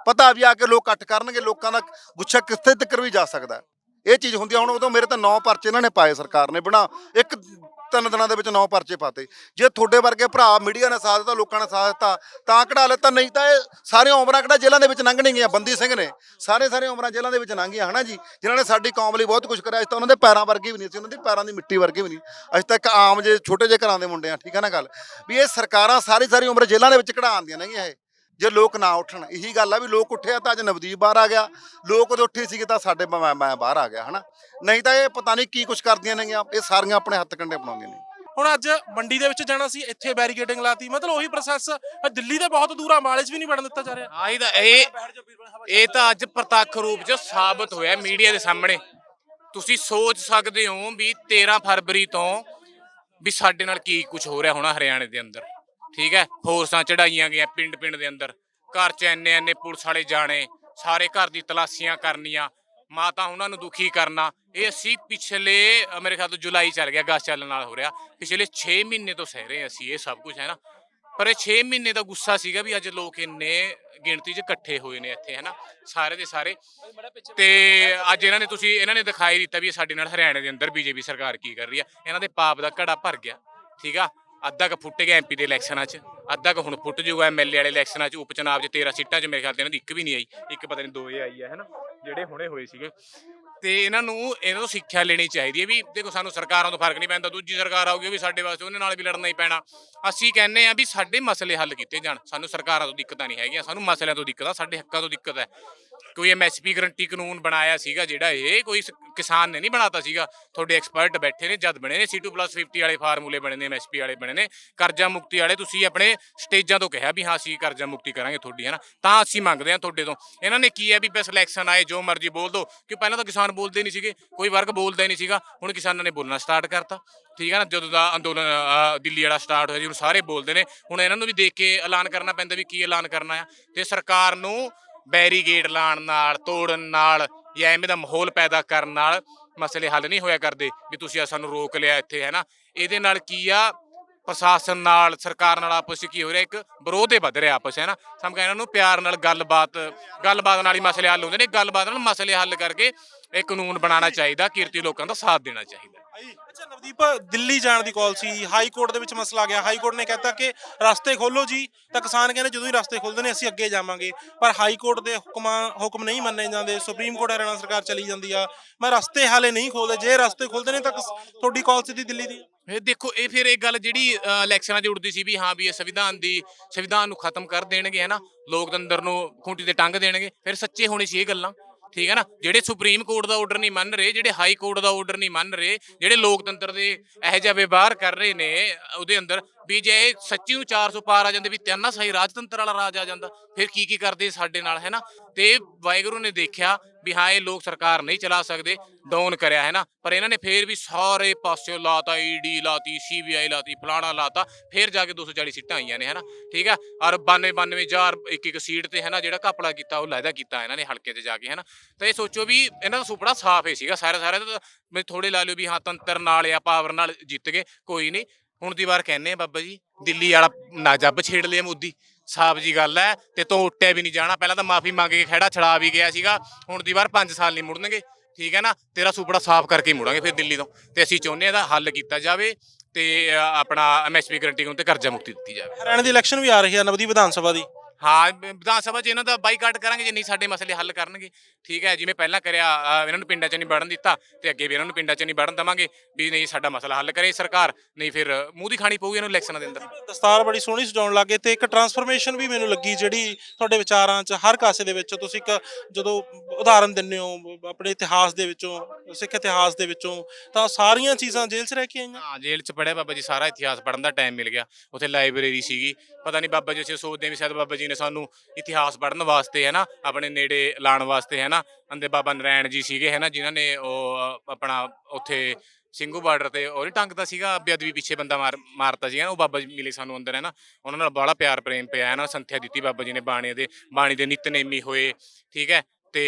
Speaker 3: ਪਤਾ ਵੀ ਆ ਕੇ ਲੋਕ ਇਕੱਠ ਕਰਨਗੇ, ਲੋਕਾਂ ਦਾ ਗੁੱਸਾ ਕਿੱਥੇ ਤੱਕ ਵੀ ਜਾ ਸਕਦਾ। ਇਹ ਚੀਜ਼ ਹੁੰਦੀ ਆ, ਹੁਣ ਉਦੋਂ ਮੇਰੇ ਤਾਂ ਨੌ ਪਰਚੇ ਇਹਨਾਂ ਨੇ ਪਾਏ ਸਰਕਾਰ ਨੇ ਬਣਾ। ਇੱਕ ਤਿੰਨ ਦਿਨਾਂ ਦੇ ਵਿੱਚ ਨੌ ਪਰਚੇ ਪਾਤੇ। ਜੇ ਤੁਹਾਡੇ ਵਰਗੇ ਭਰਾ ਮੀਡੀਆ ਨੇ ਸਾਥ ਦਿੱਤਾ, ਲੋਕਾਂ ਨੇ ਸਾਥ ਦਿੱਤਾ, ਤਾਂ ਕਢਾ ਲਿੱਤਾ ਨਹੀਂ ਤਾਂ ਇਹ ਸਾਰੀਆਂ ਉਮਰਾਂ ਕਿਹੜਾ ਜੇਲ੍ਹਾਂ ਦੇ ਵਿੱਚ ਲੰਘਣਗੀਆਂ, ਬੰਦੀ ਸਿੰਘ ਨੇ। ਸਾਰੇ ਸਾਰੇ ਉਮਰਾਂ ਜੇਲ੍ਹਾਂ ਦੇ ਵਿੱਚ ਲੰਘੀਆਂ, ਹਨਾ ਜੀ? ਜਿਨ੍ਹਾਂ ਨੇ ਸਾਡੀ ਕੌਮ ਲਈ ਬਹੁਤ ਕੁਝ ਕਰਿਆ। ਅਸੀਂ ਤਾਂ ਉਹਨਾਂ ਦੇ ਪੈਰਾਂ ਵਰਗੇ ਵੀ ਨਹੀਂ ਸੀ, ਉਹਨਾਂ ਦੀ ਪੈਰਾਂ ਦੀ ਮਿੱਟੀ ਵਰਗੇ ਵੀ ਨਹੀਂ। ਅਸੀਂ ਤਾਂ ਇੱਕ ਆਮ ਜੇ ਛੋਟੇ ਜਿਹੇ ਘਰਾਂ ਦੇ ਮੁੰਡੇ ਆ ਠੀਕ ਹੈ ਨਾ ਗੱਲ? ਵੀ ਇਹ ਸਰਕਾਰਾਂ ਸਾਰੀ ਸਾਰੀ ਉਮਰ ਜੇਲ੍ਹਾਂ ਦੇ ਵਿੱਚ ਕਢਾ ਆਉਂਦੀਆਂ ਨੇਗੀਆਂ ਇਹ। ਜੇ ਲੋਕ ਨਾ ਉੱਠਣ ਇਹੀ ਗੱਲ ਆ ਵੀ ਲੋਕ ਉੱਠਿਆ ਤਾਂ ਅੱਜ ਨਵਦੀਪ ਬਾਹਰ ਆ ਗਿਆ। ਲੋਕ ਉਦੋਂ ਉੱਠੇ ਸੀਗੇ ਤਾਂ ਸਾਡੇ ਮੈਂ ਮੈਂ ਬਾਹਰ ਆ ਗਿਆ ਹਨਾ। ਨਹੀਂ ਤਾਂ ਇਹ ਪਤਾ ਨਹੀਂ ਕੀ ਕੁਝ ਕਰਦੀਆਂ ਨੇਗੀਆਂ ਇਹ ਸਾਰੀਆਂ ਆਪਣੇ ਹੱਥ ਕੰਡੇ ਬਣਾਉਂਦੀਆਂ ਨੇ।
Speaker 2: ਹੁਣ ਅੱਜ ਮੰਡੀ ਦੇ ਵਿੱਚ ਜਾਣਾ ਸੀ ਇੱਥੇ ਬੈਰੀਕੇਡਿੰਗ ਲਾਤੀ। ਮਤਲਬ ਉਹੀ ਪ੍ਰੋਸੈਸ ਦਿੱਲੀ ਦੇ ਬਹੁਤ ਦੂਰ ਆ ਮਾਲੇ 'ਚ ਵੀ ਨਹੀਂ ਵੜਨ ਦਿੱਤਾ ਜਾ ਰਿਹਾ।
Speaker 1: ਹਾਂ ਇਹ ਤਾਂ ਇਹ ਇਹ ਤਾਂ ਅੱਜ ਪ੍ਰਤੱਖ ਰੂਪ 'ਚ ਸਾਬਤ ਹੋਇਆ ਮੀਡੀਆ ਦੇ ਸਾਹਮਣੇ। ਤੁਸੀਂ ਸੋਚ ਸਕਦੇ ਹੋ ਵੀ 13 ਫਰਵਰੀ ਤੋਂ ਵੀ ਸਾਡੇ ਨਾਲ ਕੀ ਕੁਝ ਹੋ ਰਿਹਾ ਹੋਣਾ ਹਰਿਆਣੇ ਦੇ ਅੰਦਰ। ਠੀਕ ਹੈ? ਫੋਰਸਾਂ ਚੜਾਈਆਂ ਗਈਆਂ ਪਿੰਡ ਪਿੰਡ ਦੇ ਅੰਦਰ। ਘਰ 'ਚ ਐਨੇ ਐਨੇ ਪੁਲਿਸ ਵਾਲੇ ਜਾਣੇ, ਸਾਰੇ ਘਰ ਦੀ ਤਲਾਸ਼ੀਆਂ ਕਰਨੀਆਂ, ਮਾਤਾ ਉਹਨਾਂ ਨੂੰ ਦੁਖੀ ਕਰਨਾ। ਇਹ ਅਸੀਂ ਪਿਛਲੇ ਮੇਰੇ ਖਿਆਲ ਤੋਂ ਜੁਲਾਈ ਚੱਲ ਗਿਆ, ਅਗਸਤ ਚੱਲਣ ਨਾਲ ਹੋ ਰਿਹਾ। ਪਿਛਲੇ 6 ਮਹੀਨੇ ਤੋਂ ਸਹਿ ਰਹੇ ਅਸੀਂ, ਇਹ ਸਭ ਕੁਝ ਹੈ ਨਾ। ਪਰ ਇਹ 6 ਮਹੀਨੇ ਦਾ ਗੁੱਸਾ ਸੀਗਾ ਵੀ ਅੱਜ ਲੋਕ ਇੰਨੇ ਗਿਣਤੀ 'ਚ ਇਕੱਠੇ ਹੋਏ ਨੇ ਇੱਥੇ, ਹੈ ਨਾ? ਸਾਰੇ ਦੇ ਸਾਰੇ। ਤੇ ਅੱਜ ਇਹਨਾਂ ਨੇ ਤੁਸੀਂ, ਇਹਨਾਂ ਨੇ ਦਿਖਾਈ ਦਿੱਤਾ ਵੀ ਸਾਡੇ ਨਾਲ ਹਰਿਆਣੇ ਦੇ ਅੰਦਰ ਬੀਜੇਪੀ ਸਰਕਾਰ ਕੀ ਕਰ ਰਹੀ ਆ ਇਹਨਾਂ ਦੇ ਪਾਪ ਦਾ ਘੜਾ ਭਰ ਗਿਆ, ਠੀਕ ਆ? ਅੱਧਾ ਕ ਫੁੱਟ ਗਿਆ ਐਮਪੀ ਦੇ ਇਲੈਕਸ਼ਨਾਂ 'ਚ, ਅੱਧਾ ਕ ਹੁਣ ਫੁੱਟ ਜਾਊਗਾ ਐਮਐਲਏ ਵਾਲੇ ਇਲੈਕਸ਼ਨਾਂ 'ਚ, ਉਪ ਚੁਣਾਵ 'ਚ 13 ਸੀਟਾਂ 'ਚ ਮੇਰੇ ਖਿਆਲ ਤੇ ਇਹਨਾਂ ਦੀ ਇੱਕ ਵੀ ਨਹੀਂ ਆਈ, ਇੱਕ ਪਤਾ ਨਹੀਂ ਦੋ ਹੀ ਆਈ ਹੈ ਨਾ, ਜਿਹੜੇ ਹੁਣੇ ਹੋਏ ਸੀਗੇ। ਤੇ ਇਹਨਾਂ ਨੂੰ, ਇਹਨਾਂ ਤੋਂ ਸਿੱਖਿਆ ਲੈਣੀ ਚਾਹੀਦੀ ਹੈ ਵੀ ਦੇਖੋ ਸਾਨੂੰ ਸਰਕਾਰਾਂ ਤੋਂ ਫ਼ਰਕ ਨਹੀਂ ਪੈਂਦਾ, ਦੂਜੀ ਸਰਕਾਰ ਆਊਗੀ ਉਹ ਵੀ ਸਾਡੇ ਵਾਸਤੇ ਉਹਨਾਂ ਨਾਲ ਵੀ ਲੜਨਾ ਹੀ ਪੈਣਾ। ਅਸੀਂ ਕਹਿੰਨੇ ਆ ਵੀ ਸਾਡੇ ਮਸਲੇ ਹੱਲ ਕੀਤੇ ਜਾਣ, ਸਾਨੂੰ ਸਰਕਾਰਾਂ ਤੋਂ ਦਿੱਕਤਾਂ ਨਹੀਂ ਹੈਗੀਆਂ, ਸਾਨੂੰ ਮਸਲਿਆਂ ਤੋਂ ਦਿੱਕਤ ਆ, ਸਾਡੇ ਹੱਕਾਂ ਤੋਂ ਦਿੱਕਤ ਹੈ। ਕੋਈ ਐਮਐਸਪੀ ਗਰੰਟੀ ਕਾਨੂੰਨ ਬਣਾਇਆ ਸੀਗਾ ਜਿਹੜਾ ਇਹ ਕੋਈ ਸ- ਕਿਸਾਨ ਨੇ ਨਹੀਂ ਬਣਾਤਾ ਸੀਗਾ। ਤੁਹਾਡੇ ਐਕਸਪਰਟ ਬੈਠੇ ਨੇ ਜਦ ਬਣੇ ਨੇ C2+50 ਵਾਲੇ ਫਾਰਮੂਲੇ ਬਣੇ ਨੇ ਐਮਐਸਪੀ ਵਾਲੇ ਬਣੇ ਨੇ ਕਰਜ਼ਾ ਮੁਕਤੀ ਵਾਲੇ ਤੁਸੀਂ ਆਪਣੇ ਸਟੇਜਾਂ ਤੋਂ ਕਿਹਾ ਵੀ ਹਾਂ ਅਸੀਂ ਕਰਜ਼ਾ ਮੁਕਤੀ ਕਰਾਂਗੇ ਤੁਹਾਡੀ ਹੈ ਨਾ ਤਾਂ ਅਸੀਂ ਮੰਗਦੇ ਹਾਂ ਤੁਹਾਡੇ ਤੋਂ। ਇਹਨਾਂ ਨੇ ਕੀ ਹੈ ਵੀ ਬਸ ਇਲੈਕਸ਼ਨ ਆਏ ਜੋ ਮਰਜ਼ੀ ਬੋਲ ਦੋ ਕਿ ਪਹਿਲਾਂ ਤਾਂ ਕਿਸਾਨ ਬੋਲਦੇ ਨਹੀਂ ਸੀਗੇ ਕੋਈ ਵਰਗ ਬੋਲਦਾ ਹੀ ਨਹੀਂ ਸੀਗਾ ਹੁਣ ਕਿਸਾਨਾਂ ਨੇ ਬੋਲਣਾ ਸਟਾਰਟ ਕਰਤਾ ਠੀਕ ਹੈ ਨਾ? ਜਦੋਂ ਦਾ ਅੰਦੋਲਨ ਅ, ਦਿੱਲੀ ਵਾਲਾ ਸਟਾਰਟ ਹੋਇਆ ਜੀ ਹੁਣ ਸਾਰੇ ਬੋਲਦੇ ਨੇ ਹੁਣ ਇਹਨਾਂ ਨੂੰ ਵੀ ਦੇਖ ਕੇ ਐਲਾਨ ਕਰਨਾ ਪੈਂਦਾ ਵੀ ਕੀ ਐਲਾਨ ਕਰਨਾ ਆ। ਤੇ ਸਰਕਾਰ ਨੂੰ ਬੈਰੀਗੇਡ ਲਾਉਣ ਨਾਲ, ਤੋੜਨ ਨਾਲ ਜਾਂ ਐਵੇਂ ਦਾ ਮਾਹੌਲ ਪੈਦਾ ਕਰਨ ਨਾਲ ਮਸਲੇ ਹੱਲ ਨਹੀਂ ਹੋਇਆ ਕਰਦੇ ਵੀ ਤੁਸੀਂ ਆ ਸਾਨੂੰ ਰੋਕ ਲਿਆ ਇੱਥੇ, ਹੈ ਨਾ? ਇਹਦੇ ਨਾਲ ਕੀ ਆ? ਪ੍ਰਸ਼ਾਸਨ ਨਾਲ, ਸਰਕਾਰ ਨਾਲ ਆਪਸ ਵਿੱਚ ਕੀ ਹੋ ਰਿਹਾ? ਇੱਕ ਵਿਰੋਧ ਹੀ ਵੱਧ ਰਿਹਾ ਆਪਸ ਹੈ ਨਾ? ਸਾਨੂੰ ਇਹਨਾਂ ਨੂੰ? ਪਿਆਰ ਨਾਲ ਗੱਲਬਾਤ ਗੱਲਬਾਤ ਨਾਲ ਹੀ ਮਸਲੇ ਹੱਲ ਹੁੰਦੇ ਨੇ। ਗੱਲਬਾਤ ਨਾਲ ਮਸਲੇ ਹੱਲ ਕਰਕੇ ਇਹ ਕਾਨੂੰਨ ਬਣਾਉਣਾ ਚਾਹੀਦਾ, ਕਿਰਤੀ ਲੋਕਾਂ ਦਾ ਸਾਥ ਦੇਣਾ ਚਾਹੀਦਾ।
Speaker 2: ਅੱਛਾ, ਨਵਦੀਪ, ਦਿੱਲੀ ਜਾਣ ਦੀ ਕਾਲ ਸੀ ਹਾਈ ਕੋਰਟ ਦੇ ਵਿੱਚ ਮਸਲਾ ਆ ਗਿਆ। ਹਾਈ ਕੋਰਟ ਨੇ ਕਹਿਤਾ ਕਿ ਰਸਤੇ ਖੋਲੋ ਜੀ। ਤਾਂ ਕਿਸਾਨ ਕਹਿੰਦੇ ਜਦੋਂ ਹੀ ਰਸਤੇ ਖੁੱਲਦੇ ਨੇ, ਅਸੀਂ ਅੱਗੇ ਜਾਵਾਂਗੇ। ਪਰ ਹਾਈ ਕੋਰਟ ਦੇ ਹੁਕਮਾਂ, ਹੁਕਮ ਨਹੀਂ ਮੰਨੇ ਜਾਂਦੇ। ਸੁਪਰੀਮ ਕੋਰਟ ਹਰਿਆਣਾ ਸਰਕਾਰ ਚਲੀ ਜਾਂਦੀ ਆ। ਮੈਂ ਰਸਤੇ ਹਾਲੇ ਨਹੀਂ ਖੋਲਦੇ। ਜੇ ਰਸਤੇ ਖੁੱਲਦੇ ਨੇ ਤਾਂ ਤੁਹਾਡੀ ਕਾਲ ਸਿੱਧੀ ਦਿੱਲੀ ਦੀ।
Speaker 1: ਫਿਰ ਦੇਖੋ, ਇਹ ਫਿਰ ਇਹ ਗੱਲ ਜਿਹੜੀ ਇਲੈਕਸ਼ਨਾਂ 'ਚ ਉੱਠਦੀ ਸੀ ਵੀ ਹਾਂ ਵੀ ਇਹ ਸੰਵਿਧਾਨ ਦੀ, ਸੰਵਿਧਾਨ ਨੂੰ ਖਤਮ ਕਰ ਦੇਣਗੇ ਹੈ ਨਾ ਲੋਕਤੰਤਰ ਨੂੰ ਖੂੰਟੀ ਤੇ ਟੰਗ ਦੇਣਗੇ। ਫਿਰ ਸੱਚੇ ਹੋਣੇ ਸੀ ਇਹ ਗੱਲਾਂ, ਠੀਕ ਹੈ ਨਾ? ਜਿਹੜੇ ਸੁਪਰੀਮ ਕੋਰਟ ਦਾ ਆਰਡਰ ਨਹੀਂ ਮੰਨ ਰਹੇ, ਜਿਹੜੇ ਹਾਈ ਕੋਰਟ ਦਾ ਆਰਡਰ ਨਹੀਂ ਮੰਨ ਰਹੇ, ਜਿਹੜੇ ਲੋਕਤੰਤਰ ਦੇ ਇਹੋ ਜਿਹਾ ਵਿਵਹਾਰ ਕਰ ਰਹੇ ਨੇ, ਉਹਦੇ ਅੰਦਰ ਵੀ ਜੇ ਸੱਚੀ ਨੂੰ 400 ਪਾਰ ਆ ਜਾਂਦੇ, ਵੀ ਤਿੰਨਾ ਸਹੀ ਰਾਜਤੰਤਰ ਵਾਲਾ ਰਾਜ ਆ ਜਾਂਦਾ, ਫਿਰ ਕੀ ਕੀ ਕਰਦੇ ਸਾਡੇ ਨਾਲ, ਹੈ ਨਾ? ਤੇ ਵਾਹਿਗੁਰੂ ਨੇ ਦੇਖਿਆ ਵੀ ਹਾਂ, ਇਹ ਲੋਕ ਸਰਕਾਰ ਨਹੀਂ ਚਲਾ ਸਕਦੇ, ਡਾਊਨ ਕਰਿਆ, ਹੈ ਨਾ? ਪਰ ਇਹਨਾਂ ਨੇ ਫੇਰ ਵੀ ਸਾਰੇ ਪਾਸਿਓਂ ਲਾਤਾ ਈਡੀ ਲਾਤੀ ਸੀਬੀਆਈ ਲਾਤੀ, ਫਲਾਣਾ ਲਾਤਾ, ਫੇਰ ਜਾ ਕੇ 240 ਸੀਟਾਂ ਆਈਆਂ ਨੇ, ਹੈ ਨਾ? ਠੀਕ ਆ? ਔਰ 92 92000 ਇੱਕ ਇੱਕ ਸੀਟ ਤੇ, ਹੈ ਨਾ, ਜਿਹੜਾ ਘਪਲਾ ਕੀਤਾ, ਉਹ ਲਾਇਦਾ ਕੀਤਾ ਇਹਨਾਂ ਨੇ ਹਲਕੇ ਤੇ ਜਾ ਕੇ, ਹੈ ਨਾ? ਤਾਂ ਇਹ ਸੋਚੋ ਵੀ ਇਹਨਾਂ ਦਾ ਸੁਪਨਾ ਸਾਫ਼ ਹੀ ਸੀਗਾ ਸਾਰੇ ਸਾਰੇ ਤਾਂ ਮੈਂ ਥੋੜੇ ਲਾ ਲਿਓ ਵੀ ਹਾਂ, ਤੰਤਰ ਨਾਲ ਜਾਂ ਪਾਵਰ ਨਾਲ ਜਿੱਤ ਗਏ, ਕੋਈ ਨਹੀਂ। ਹੁਣ ਦੀ ਵਾਰ ਕਹਿੰਨੇ ਆ ਬਾਬਾ ਜੀ ਦਿੱਲੀ ਵਾਲਾ ਨਾ ਜੱਬ ਛੇੜ ਲਿਆ ਮੋਦੀ। ਸਾਫ਼ ਜੀ ਗੱਲ ਹੈ ਤੇ ਤੋਂ ਉੱਟਿਆ ਵੀ ਨਹੀਂ ਜਾਣਾ। ਪਹਿਲਾਂ ਤਾਂ ਮਾਫੀ ਮੰਗ ਕੇ ਖੜਾ ਛੜਾ ਵੀ ਗਿਆ ਸੀਗਾ ਹੁਣ ਦੀ ਵਾਰ 5 ਸਾਲ ਨਹੀਂ ਮੁੜਨਗੇ। ਠੀਕ ਹੈ ਨਾ ਤੇਰਾ ਸੁਪੜਾ ਸਾਫ਼ ਕਰਕੇ ਮੁੜਾਂਗੇ ਫਿਰ ਦਿੱਲੀ ਤੋਂ। ਤੇ ਅਸੀਂ ਚਾਹੁੰਦੇ ਹਾਂ ਇਹਦਾ ਹੱਲ ਕੀਤਾ ਜਾਵੇ ਤੇ ਅ, ਆਪਣਾ ਐਮਐਸਪੀ ਗਰੰਟੀ ਨੂੰ ਤੇ ਕਰਜ਼ਾ ਮੁਕਤੀ ਦਿੱਤੀ ਜਾਵੇ।
Speaker 2: ਹਰਿਆਣਾ ਦੀ ਇਲੈਕਸ਼ਨ ਵੀ ਆ ਰਹੀ ਹੈ ਨਵਦੀ ਵਿਧਾਨ ਸਭਾ ਦੀ।
Speaker 1: ਹਾਂ ਵਿਧਾਨ ਸਭਾ 'ਚ ਇਹਨਾਂ ਦਾ ਬਾਈਕਾਟ ਕਰਾਂਗੇ ਜੇ ਨਹੀਂ ਸਾਡੇ ਮਸਲੇ ਹੱਲ ਕਰਨਗੇ। ਠੀਕ ਹੈ ਜਿਵੇਂ ਪਹਿਲਾਂ ਕਰਿਆ ਅ, ਇਹਨਾਂ ਨੂੰ ਪਿੰਡਾਂ 'ਚ ਨਹੀਂ ਵੜਨ ਦਿੱਤਾ ਤੇ ਅੱਗੇ ਵੀ ਇਹਨਾਂ ਨੂੰ ਪਿੰਡਾਂ 'ਚ ਨਹੀਂ ਵੜਨ ਦਵਾਂਗੇ ਵੀ ਨਹੀਂ ਸਾਡਾ ਮਸਲਾ ਹੱਲ ਕਰੇ ਸਰਕਾਰ ਨਹੀਂ ਫਿਰ ਮੂੰਹ ਦੀ ਖਾਣੀ ਪਊਗੀ ਇਹਨੂੰ ਇਲੈਕਸ਼ਨਾਂ ਦੇ। ਅੰਦਰ
Speaker 2: ਦਸਤਾਰ ਬੜੀ ਸੋਹਣੀ ਸਜਾਉਣ ਲੱਗੇ ਤੇ ਇੱਕ ਟਰਾਂਸਫਰਮੇਸ਼ਨ ਵੀ ਮੈਨੂੰ ਲੱਗੀ ਜਿਹੜੀ ਤੁਹਾਡੇ ਵਿਚਾਰਾਂ 'ਚ ਹਰ ਕਾਸੇ ਦੇ ਵਿੱਚ ਤੁਸੀਂ ਇੱਕ ਜਦੋਂ ਉਦਾਹਰਨ ਦਿੰਦੇ ਹੋ ਆਪਣੇ ਇਤਿਹਾਸ ਦੇ ਵਿੱਚੋਂ ਸਿੱਖ ਇਤਿਹਾਸ ਦੇ ਵਿੱਚੋਂ ਤਾਂ ਸਾਰੀਆਂ ਚੀਜ਼ਾਂ ਜੇਲ੍ਹ 'ਚ ਰਹਿ ਕੇ ਆਈਆਂ?
Speaker 1: ਹਾਂ ਜੇਲ੍ਹ 'ਚ ਪੜਿਆ ਬਾਬਾ ਜੀ ਸਾਰਾ ਇਤਿਹਾਸ ਪੜਨ ਦਾ ਟਾਈਮ ਮਿਲ ਗਿਆ। ਉੱਥੇ ਲਾਇਬ੍ਰੇਰੀ ਸੀਗੀ ਪਤਾ ਨਹੀਂ ਬਾਬਾ ਜੀ, ਅਸੀਂ ਸੋਚਦੇ ਹਾਂ ਵੀ ਸ਼ਾਇਦ ਬਾਬਾ ਜੀ ਨੇ ਸਾਨੂੰ ਇਤਿਹਾਸ ਪੜ੍ਹਨ ਵਾਸਤੇ, ਹੈ ਨਾ, ਆਪਣੇ ਨੇੜੇ ਲਾਣ ਵਾਸਤੇ, ਹੈ ਨਾ, ਅੰਦੇ ਬਾਬਾ ਨਰੈਣ ਜੀ ਸੀਗੇ, ਹੈ ਨਾ, ਜਿਨ੍ਹਾਂ ਨੇ ਉਹ ਆਪਣਾ ਉੱਥੇ ਸਿੰਘੂ ਬਾਰਡਰ ਤੇ ਉਹ ਨਹੀਂ ਟੰਗਦਾ ਸੀਗਾ, ਬੇਅਦਬੀ ਪਿੱਛੇ ਬੰਦਾ ਮਾਰ, ਮਾਰਤਾ ਸੀਗਾ ਨਾ ਉਹ ਬਾਬਾ ਜੀ ਮਿਲੇ ਸਾਨੂੰ ਅੰਦਰ, ਹੈ ਨਾ, ਉਹਨਾਂ ਨਾਲ ਬੜਾ ਪਿਆਰ, ਪ੍ਰੇਮ ਪਿਆ, ਹੈ ਨਾ, ਸੰਥਿਆ ਦਿੱਤੀ ਬਾਬਾ ਜੀ ਨੇ ਬਾਣੀ ਦੇ ਬਾਣੀ ਦੇ ਨਿਤਨੇਮੀ ਹੋਏ, ਠੀਕ ਹੈ ਤੇ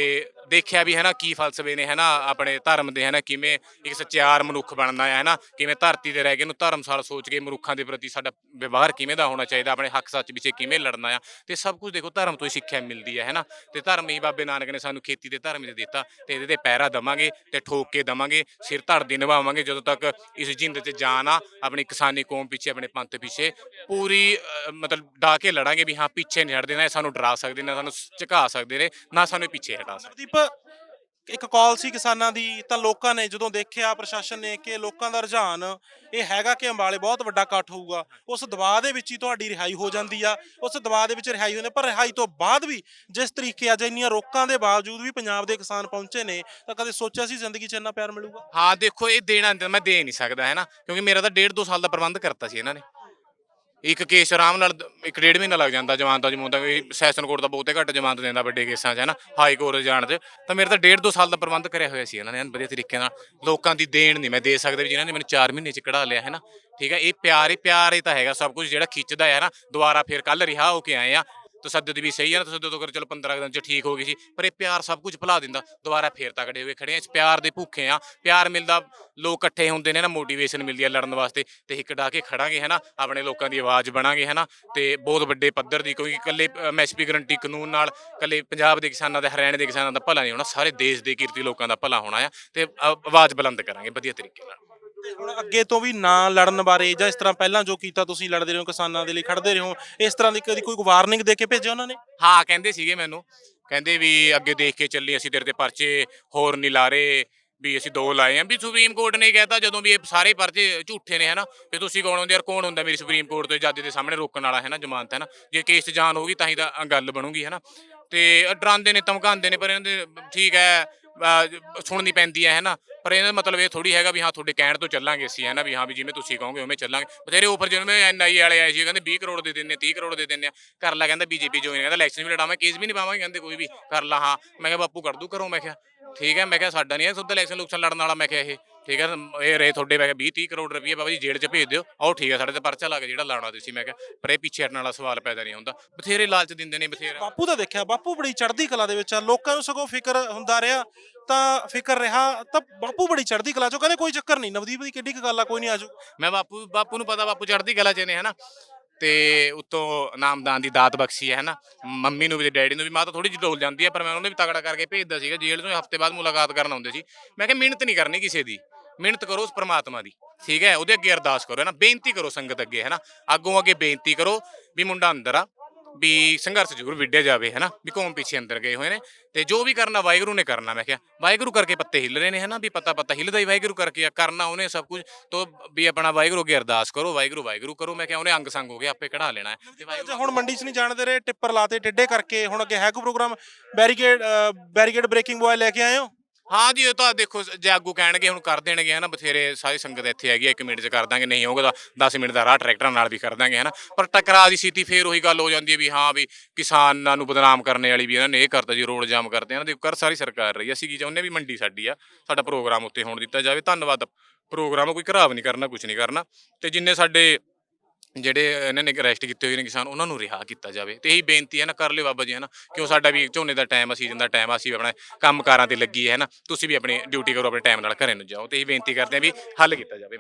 Speaker 1: ਦੇਖਿਆ ਵੀ ਹੈ ਨਾ ਕੀ ਫਲਸਫੇ ਨੇ ਹੈ ਨਾ ਆਪਣੇ ਧਰਮ ਦੇ ਹੈ ਨਾ ਕਿਵੇਂ ਇੱਕ ਸਚਿਆਰ ਮਨੁੱਖ ਬਣਨਾ ਹੈ ਨਾ ਕਿਵੇਂ ਧਰਤੀ ਤੇ ਰਹਿ ਕੇ ਨੂੰ ਧਰਮਸਾਲ ਸੋਚ ਕੇ ਮਨੁੱਖਾਂ ਦੇ ਪ੍ਰਤੀ ਸਾਡਾ ਵਿਵਹਾਰ ਕਿਵੇਂ ਦਾ ਹੋਣਾ ਚਾਹੀਦਾ, ਆਪਣੇ ਹੱਕ ਸੱਚ ਪਿੱਛੇ ਕਿਵੇਂ ਲੜਨਾ ਆ, ਤੇ ਸਭ ਕੁਝ ਦੇਖੋ ਧਰਮ ਤੋਂ ਹੀ ਸਿੱਖਿਆ ਮਿਲਦੀ ਹੈ ਹੈ ਨਾ ਤੇ ਧਰਮ ਹੀ ਬਾਬੇ ਨਾਨਕ ਨੇ ਸਾਨੂੰ ਖੇਤੀ ਦੇ ਧਰਮ ਦੇ ਦਿੱਤਾ, ਤੇ ਇਹਦੇ ਤੇ ਪਹਿਰਾ ਦਵਾਂਗੇ ਤੇ ਠੋਕ ਕੇ ਦਵਾਂਗੇ, ਸਿਰ ਧੜਦੇ ਨਿਭਾਵਾਂਗੇ, ਜਦੋਂ ਤੱਕ ਇਸ ਜਿੰਦ 'ਚ ਜਾਨ ਆ, ਆਪਣੀ ਕਿਸਾਨੀ ਕੌਮ ਪਿੱਛੇ, ਆਪਣੇ ਪੰਥ ਪਿੱਛੇ ਪੂਰੀ ਮਤਲਬ ਡਾ ਕੇ ਲੜਾਂਗੇ ਵੀ ਹਾਂ, ਪਿੱਛੇ ਨਹੀਂ ਹਟਦੇ, ਨਾ ਇਹ ਸਾਨੂੰ ਡਰਾ ਸਕਦੇ, ਨੇ ਸਾਨੂੰ ਝੁਕਾ ਸਕਦੇ ਨੇ, ਨਾ ਸਾਨੂੰ ਪਿੱਛੇ ਪਿੱਛੇ ਹਟਾ ਸਕਦੇ
Speaker 2: ਨਵਦੀਪ ਇੱਕ ਕਾਲ ਸੀ ਕਿਸਾਨਾਂ ਦੀ ਤਾਂ ਲੋਕਾਂ ਨੇ ਜਦੋਂ ਦੇਖਿਆ ਪ੍ਰਸ਼ਾਸਨ ਨੇ ਕਿ ਲੋਕਾਂ ਦਾ ਰੁਝਾਨ ਇਹ ਹੈਗਾ ਕਿ ਅੰਬਾਲੇ ਬਹੁਤ ਵੱਡਾ ਇਕੱਠ ਹੋਊਗਾ ਉਸ ਦਬਾਅ ਦੇ ਵਿੱਚ ਹੀ ਤੁਹਾਡੀ ਰਿਹਾਈ ਹੋ ਜਾਂਦੀ ਆ ਉਸ ਦਬਾਅ ਦੇ ਵਿੱਚ ਰਿਹਾਈ ਹੁੰਦੇ ਪਰ ਰਿਹਾਈ ਤੋਂ ਬਾਅਦ ਵੀ ਜਿਸ ਤਰੀਕੇ ਅੱਜ ਇੰਨੀਆਂ ਰੋਕਾਂ ਦੇ ਬਾਵਜੂਦ ਵੀ ਪੰਜਾਬ ਦੇ ਕਿਸਾਨ ਪਹੁੰਚੇ ਨੇ ਤਾਂ ਕਦੇ ਸੋਚਿਆ ਸੀ ਜ਼ਿੰਦਗੀ 'ਚ ਇੰਨਾ ਪਿਆਰ ਮਿਲੂਗਾ?
Speaker 1: ਹਾਂ ਦੇਖੋ ਇਹ ਦੇਣਾ ਮੈਂ ਦੇ ਨਹੀਂ ਸਕਦਾ ਹੈ ਨਾ? ਕਿਉਂਕਿ ਮੇਰਾ ਤਾਂ ਡੇਢ ਦੋ ਸਾਲ ਦਾ ਪ੍ਰਬੰਧ ਕਰਤਾ ਸੀ ਇਹਨਾਂ ਨੇ। ਇੱਕ ਕੇਸ ਆਰਾਮ ਨਾਲ ਇੱਕ ਡੇਢ ਮਹੀਨਾ ਲੱਗ ਜਾਂਦਾ ਜਮਾਨਤਾਂ ਜਮੂਨਤਾਂ ਕੋਈ ਸੈਸ਼ਨ ਕੋਰਟ ਦਾ ਬਹੁਤੇ ਘੱਟ ਜਮਾਨਤ ਦਿੰਦਾ ਵੱਡੇ ਕੇਸਾਂ 'ਚ ਹੈ ਨਾ ਹਾਈ ਕੋਰਟ ਜਾਣ 'ਚ ਤਾਂ ਮੇਰੇ ਤਾਂ ਡੇਢ ਦੋ ਸਾਲ ਦਾ ਪ੍ਰਬੰਧ ਕਰਿਆ ਹੋਇਆ ਸੀ ਇਹਨਾਂ ਨੇ ਐਨ ਵਧੀਆ ਤਰੀਕੇ ਨਾਲ। ਲੋਕਾਂ ਦੀ ਦੇਣ ਨਹੀਂ ਮੈਂ ਦੇ ਸਕਦਾ ਵੀ ਜਿਨ੍ਹਾਂ ਨੇ ਮੈਨੂੰ 4 ਮਹੀਨੇ 'ਚ ਕਢਾ ਲਿਆ ਹੈ ਨਾ ਠੀਕ ਹੈ ਇਹ ਪਿਆਰ ਹੀ ਪਿਆਰ ਹੀ ਤਾਂ ਹੈਗਾ ਸਭ ਕੁਝ ਜਿਹੜਾ ਖਿੱਚਦਾ ਹੈ ਨਾ ਦੁਬਾਰਾ ਫਿਰ ਕੱਲ ਰਿਹਾ, ਹੋ ਕੇ ਆਏ ਆ। ਤਸੱਦਦ ਵੀ ਸਹੀ ਹੈ ਨਾ ਤਸੱਦਦ ਤੋਂ ਕਰ ਚਲੋ 15 ਦਿਨ ਚ ਠੀਕ ਹੋ ਗਈ ਸੀ, ਪਰ ਇਹ ਪਿਆਰ ਸਭ ਕੁਝ ਭੁਲਾ ਦਿੰਦਾ, ਦੁਬਾਰਾ ਫੇਰ ਤਕੜੇ ਹੋਏ ਖੜੇ ਆ, ਇਸ ਪਿਆਰ ਦੇ ਭੁੱਖੇ ਆ, ਪਿਆਰ ਮਿਲਦਾ, ਲੋਕ ਇਕੱਠੇ ਹੁੰਦੇ ਨੇ ਨਾ ਮੋਟੀਵੇਸ਼ਨ ਮਿਲਦੀ ਆ ਲੜਨ ਵਾਸਤੇ, ਤੇ ਇੱਕ ਡਾ ਕੇ ਖੜਾਂਗੇ ਹੈ ਨਾ ਆਪਣੇ ਲੋਕਾਂ ਦੀ ਆਵਾਜ਼ ਬਣਾਂਗੇ ਹੈ ਨਾ ਤੇ ਬਹੁਤ ਵੱਡੇ ਪੱਧਰ ਦੀ, ਕਿਉਂਕਿ ਇਕੱਲੇ ਐਮਐਸਪੀ ਗਰੰਟੀ ਕਾਨੂੰਨ ਨਾਲ, ਇਕੱਲੇ ਪੰਜਾਬ ਦੇ ਕਿਸਾਨਾਂ ਦਾ, ਹਰਿਆਣੇ ਦੇ ਕਿਸਾਨਾਂ ਦਾ ਭਲਾ ਨਹੀਂ ਹੋਣਾ, ਸਾਰੇ ਦੇਸ਼ ਦੇ ਕਿਰਤੀ ਲੋਕਾਂ ਦਾ ਭਲਾ ਹੋਣਾ ਆ, ਤੇ ਆਵਾਜ਼ ਬੁਲੰਦ ਕਰਾਂਗੇ, ਵਧੀਆ ਤਰੀਕੇ ਨਾਲ।
Speaker 2: ਹੁਣ ਅੱਗੇ ਤੋਂ ਵੀ ਨਾ ਲੜਨ ਬਾਰੇ ਜਾਂ ਇਸ ਤਰ੍ਹਾਂ ਪਹਿਲਾਂ ਜੋ ਕੀਤਾ ਤੁਸੀਂ ਲੜਦੇ ਰਹੇ ਕਿਸਾਨਾਂ ਦੇ ਲਈ ਖੜਦੇ ਰਹੇ ਇਸ ਤਰ੍ਹਾਂ ਦੀ ਕਦੀ ਕੋਈ ਵਾਰਨਿੰਗ ਦੇ ਕੇ ਭੇਜਿਆ ਉਹਨਾਂ ਨੇ?
Speaker 1: ਹਾਂ, ਕਹਿੰਦੇ ਸੀਗੇ ਮੈਨੂੰ। ਕਹਿੰਦੇ ਵੀ ਅੱਗੇ ਦੇਖ ਕੇ ਚੱਲੀ ਅਸੀਂ ਤੇਰੇ ਤੇ ਪਰਚੇ ਹੋਰ ਨਹੀਂ ਲਾ ਵੀ ਅਸੀਂ ਦੋ ਲਾਏ ਆ। ਵੀ ਸੁਪਰੀਮ ਕੋਰਟ ਨੇ ਕਹਿਤਾ, ਜਦੋਂ ਵੀ ਇਹ ਸਾਰੇ ਪਰਚੇ ਝੂਠੇ ਨੇ, ਹਨਾ? ਤੇ ਤੁਸੀਂ ਕੌਣ ਹੁੰਦੇ ਯਾਰ ਕੌਣ ਹੁੰਦਾ ਮੇਰੀ ਸੁਪਰੀਮ ਕੋਰਟ ਤੋਂ ਜੱਜ ਦੇ ਸਾਹਮਣੇ ਰੋਕਣ ਵਾਲਾ ਹੈ ਨਾ ਜ਼ਮਾਨਤ ਹੈ ਨਾ ਜੇ ਕੇਸ 'ਚ ਜਾਨ ਹੋਗੀ ਤਾਂ ਹੀ ਤਾਂ ਗੱਲ ਬਣੂਗੀ ਹੈ ਨਾ ਤੇ ਡਰਾਉਂਦੇ ਨੇ, ਧਮਕਾਉਂਦੇ ਨੇ, ਪਰ ਇਹਨਾਂ ਦੇ ਠੀਕ ਹੈ ਸੁਣਨੀ ਪੈਂਦੀ ਹੈ ਹੈ ਪਰ ਇਹਦਾ ਮਤਲਬ ਇਹ ਥੋੜੀ ਹੈਗਾ ਵੀ ਹਾਂ, ਤੁਹਾਡੇ ਕਹਿਣ ਤੋਂ ਚੱਲਾਂਗੇ ਅਸੀਂ ਹੈ ਨਾ ਵੀ ਹਾਂ, ਵੀ ਜਿਵੇਂ ਤੁਸੀਂ ਕਹੋਗੇ ਉਵੇਂ ਚੱਲਾਂਗੇ। ਬਥੇਰੇ ਉੱਪਰ ਜਿਵੇਂ ਐਨਆਈ ਵਾਲੇ ਆਏ ਸੀ ਕਹਿੰਦੇ 20 ਕਰੋੜ ਦੇ ਦਿੰਦੇ 30 ਕਰੋੜ ਦੇ ਦਿੰਦੇ ਆ। ਕਰ ਲਾ ਕਹਿੰਦਾ ਬੀਜੇਪੀ ਜੋਇਨ ਕਹਿੰਦਾ ਇਲੈਕਸ਼ਨ ਵੀ ਲੜਾਵਾਂ ਕੇਸ ਵੀ ਨਹੀਂ ਪਾਵਾਂਗੇ, ਕਹਿੰਦੇ ਕੋਈ ਵੀ ਕਰ ਲਾ ਹਾਂ। ਮੈਂ ਕਿਹਾ, ਬਾਪੂ ਕਰ ਦੂ ਕਰੋ ਮੈਂ ਕਿਹਾ, ਠੀਕ ਹੈ, ਮੈਂ ਕਿਹਾ, ਸਾਡਾ ਨਹੀਂ ਹੈ, ਸੁੱਧਾ ਇਲੈਕਸ਼ਨ ਲੁਕਸ਼ਨ ਲੜਨ ਵਾਲਾ, ਮੈਂ ਕਿਹਾ ਇਹ। ਠੀਕ ਹੈ ਇਹ ਰਹੇ ਤੁਹਾਡੇ ਮੈਂ ਕਿਹਾ 20 30 ਕਰੋੜ ਰੁਪਏ ਬਾਬਾ ਜੀ ਜੇਲ੍ਹ 'ਚ ਭੇਜ ਦਿਓ। ਆਓ ਠੀਕ ਹੈ ਸਾਡੇ ਤੇ ਪਰਚਾ ਲਾ ਕੇ ਜਿਹੜਾ ਲਾਉਣਾ ਤੁਸੀਂ ਮੈਂ ਕਿਹਾ ਪਰ ਇਹ ਪਿੱਛੇ ਹਟਣ ਵਾਲਾ ਸਵਾਲ ਪੈਦਾ ਨਹੀਂ ਹੁੰਦਾ। ਬਥੇਰੇ ਲਾਲਚ ਦਿੰਦੇ ਨੇ ਬਥੇਰਾ।
Speaker 2: ਬਾਪੂ ਦਾ ਦੇਖਿਆ ਬਾਪੂ ਬੜੀ ਚੜ੍ਹਦੀ ਕਲਾ ਦੇ ਵਿੱਚ ਆ ਲੋਕਾਂ ਨੂੰ ਸਗੋਂ ਫਿਕਰ ਹੁੰਦਾ ਰਿਹਾ ਤਾਂ ਫਿਕਰ ਰਿਹਾ ਤਾਂ ਬਾਪੂ ਬੜੀ ਚੜ੍ਹਦੀ ਕਲਾ ਚੋਂ ਕਹਿੰਦੇ ਕੋਈ ਚੱਕਰ ਨਹੀਂ ਨਵਦੀਪ ਦੀ ਕਿੱਡੀ ਕੁ ਗੱਲ ਆ ਕੋਈ ਨਹੀਂ ਆਜੂ।
Speaker 1: ਮੈਂ ਬਾਪੂ ਬਾਪੂ ਨੂੰ ਪਤਾ ਬਾਪੂ ਚੜ੍ਹਦੀ ਕਲਾ ਚ ਨੇ ਹਨਾ? ਤੇ ਉਤੋਂ ਨਾਮਦਾਨ ਦੀ ਦਾਤ ਬਖਸ਼ੀ ਹੈ ਹਨਾ? ਮੰਮੀ ਨੂੰ ਵੀ ਤੇ ਡੈਡੀ ਨੂੰ ਵੀ ਮਾਤਾ ਥੋੜੀ ਜਿਹੀ ਡੋਲ ਜਾਂਦੀ ਹੈ ਪਰ ਮੈਂ ਉਹਨੂੰ ਵੀ ਤਗੜਾ ਕਰਕੇ ਭੇਜਦਾ ਸੀਗਾ ਜੇਲ੍ਹ ਤੋਂ ਹਫ਼ਤੇ ਬਾਅਦ ਮੁਲਾਕਾਤ ਕਰਨ ਆਉਂਦੇ ਸੀ। ਮੈਂ ਕਿਹਾ ਮਿਹਨਤ ਨਹੀਂ ਕਰਨੀ ਕਿਸੇ ਦੀ। ਮਿਹਨਤ ਕਰੋ ਉਸ ਪ੍ਰਮਾਤਮਾ ਦੀ ਠੀਕ ਹੈ? ਉਹਦੇ ਅੱਗੇ ਅਰਦਾਸ ਕਰੋ ਹੈ ਨਾ? ਬੇਨਤੀ ਕਰੋ ਸੰਗਤ ਅੱਗੇ ਹੈ ਨਾ? ਅੱਗੋਂ ਅੱਗੇ ਬੇਨਤੀ ਕਰੋ ਵੀ ਮੁੰਡਾ ਅੰਦਰ ਆ ਵੀ ਸੰਘਰਸ਼ ਜ਼ਰੂਰ ਵਿੱਢਿਆ ਜਾਵੇ ਹੈ ਨਾ? ਵੀ ਕੌਮ ਪਿੱਛੇ ਅੰਦਰ ਗਏ ਹੋਏ ਨੇ ਤੇ ਜੋ ਵੀ ਕਰਨਾ ਵਾਹਿਗੁਰੂ ਨੇ ਕਰਨਾ ਮੈਂ ਕਿਹਾ। ਵਾਹਿਗੁਰੂ ਕਰਕੇ ਪੱਤੇ ਹਿੱਲ ਰਹੇ ਨੇ ਹੈ ਨਾ? ਵੀ ਪਤਾ ਪਤਾ ਹਿੱਲਦਾ ਹੀ ਵਾਹਿਗੁਰੂ ਕਰਕੇ ਆ ਕਰਨਾ ਉਹਨੇ ਸਭ ਕੁਝ ਤੋਂ ਵੀ ਆਪਣਾ ਵਾਹਿਗੁਰੂ ਅੱਗੇ ਅਰਦਾਸ ਕਰੋ ਵਾਹਿਗੁਰੂ ਵਾਹਿਗੁਰੂ ਕਰੋ ਮੈਂ ਕਿਹਾ ਉਹਨੇ ਅੰਗ ਸੰਗ ਹੋ ਗਿਆ ਆਪੇ ਕਢਾ ਲੈਣਾ ਹੈ। ਤੇ ਵਾਹਿਗੁਰੂ
Speaker 2: ਹੁਣ ਮੰਡੀ 'ਚ ਨਹੀਂ ਜਾਣਦੇ ਰਹੇ ਟਿੱਪਰ ਲਾਤੇ ਟਿੱਡੇ ਕਰਕੇ ਹੁਣ ਅੱਗੇ ਹੈ ਕੋਈ programme barricade barricade breaking boy ਲੈ ਕੇ ਆਏ ਹੋ?
Speaker 1: ਹਾਂ ਜੀ ਇਹ ਤਾਂ ਦੇਖੋ ਜੇ ਆਗੂ ਕਹਿਣਗੇ ਹੁਣ ਕਰ ਦੇਣਗੇ ਹਨਾ ਬਥੇਰੇ ਸਾਰੀ ਸੰਗਤ ਇੱਥੇ ਹੈਗੀ ਆ, ਇੱਕ ਮਿੰਟ 'ਚ ਕਰ ਦਾਂਗੇ ਨਹੀਂ ਹੋਊਗਾ ਤਾਂ 10 ਮਿੰਟ ਦਾ ਰਾਹ ਟਰੈਕਟਰਾਂ ਨਾਲ ਵੀ ਕਰ ਦਾਂਗੇ ਹਨਾ। ਪਰ ਟਕਰਾ ਦੀ ਸਥਿਤੀ ਫੇਰ ਉਹੀ ਗੱਲ ਹੋ ਜਾਂਦੀ ਹੈ ਵੀ ਹਾਂ ਵੀ ਕਿਸਾਨਾਂ ਨੂੰ ਬਦਨਾਮ ਕਰਨ ਵਾਲੀ ਵੀ ਇਹਨਾਂ ਨੇ ਇਹ ਕਰਤਾ ਜੀ ਰੋਡ ਜਾਮ ਕਰਦੇ ਇਹਨਾਂ ਦੇ ਕਰ ਸਾਰੀ ਸਰਕਾਰ ਰਹੀ ਆ। ਅਸੀਂ ਕੀ ਚਾਹੁੰਦੇ ਹਾਂ ਵੀ ਮੰਡੀ ਸਾਡੀ ਆ ਸਾਡਾ ਪ੍ਰੋਗਰਾਮ ਉੱਤੇ ਹੋਣ ਦਿੱਤਾ ਜਾਵੇ। ਧੰਨਵਾਦ ਪ੍ਰੋਗਰਾਮ ਕੋਈ ਖਰਾਬ ਨਹੀਂ ਕਰਨਾ ਕੁਝ ਨਹੀਂ ਕਰਨਾ। ਤੇ ਜਿੰਨੇ ਸਾਡੇ ਜਿਹੜੇ ਇਹਨਾਂ ਨੇ ਅਰੈਸਟ ਕੀਤੇ ਹੋਏ ਨੇ ਕਿਸਾਨ, ਉਹਨਾਂ ਨੂੰ ਰਿਹਾ ਕੀਤਾ ਜਾਵੇ। ਤੇ ਇਹੀ ਬੇਨਤੀ ਹੈ ਨਾ, ਕਰ ਲਿਓ ਬਾਬਾ ਜੀ ਹੈ ਨਾ ਕਿਉਂ ਸਾਡਾ ਵੀ ਝੋਨੇ ਦਾ ਟਾਈਮ ਆ ਸੀਜ਼ਨ ਦਾ ਟਾਈਮ ਆ, ਅਸੀਂ ਵੀ ਆਪਣਾ ਕੰਮਕਾਰਾਂ ਤੇ ਲੱਗੀ ਹੈ ਨਾ ਤੁਸੀਂ ਵੀ ਆਪਣੀ ਡਿਊਟੀ ਕਰੋ, ਆਪਣੇ ਟਾਈਮ ਨਾਲ ਘਰੇ ਨੂੰ ਜਾਓ। ਤੇ ਇਹੀ ਬੇਨਤੀ ਕਰਦੇ ਆ ਵੀ ਹੱਲ ਕੀਤਾ ਜਾਵੇ।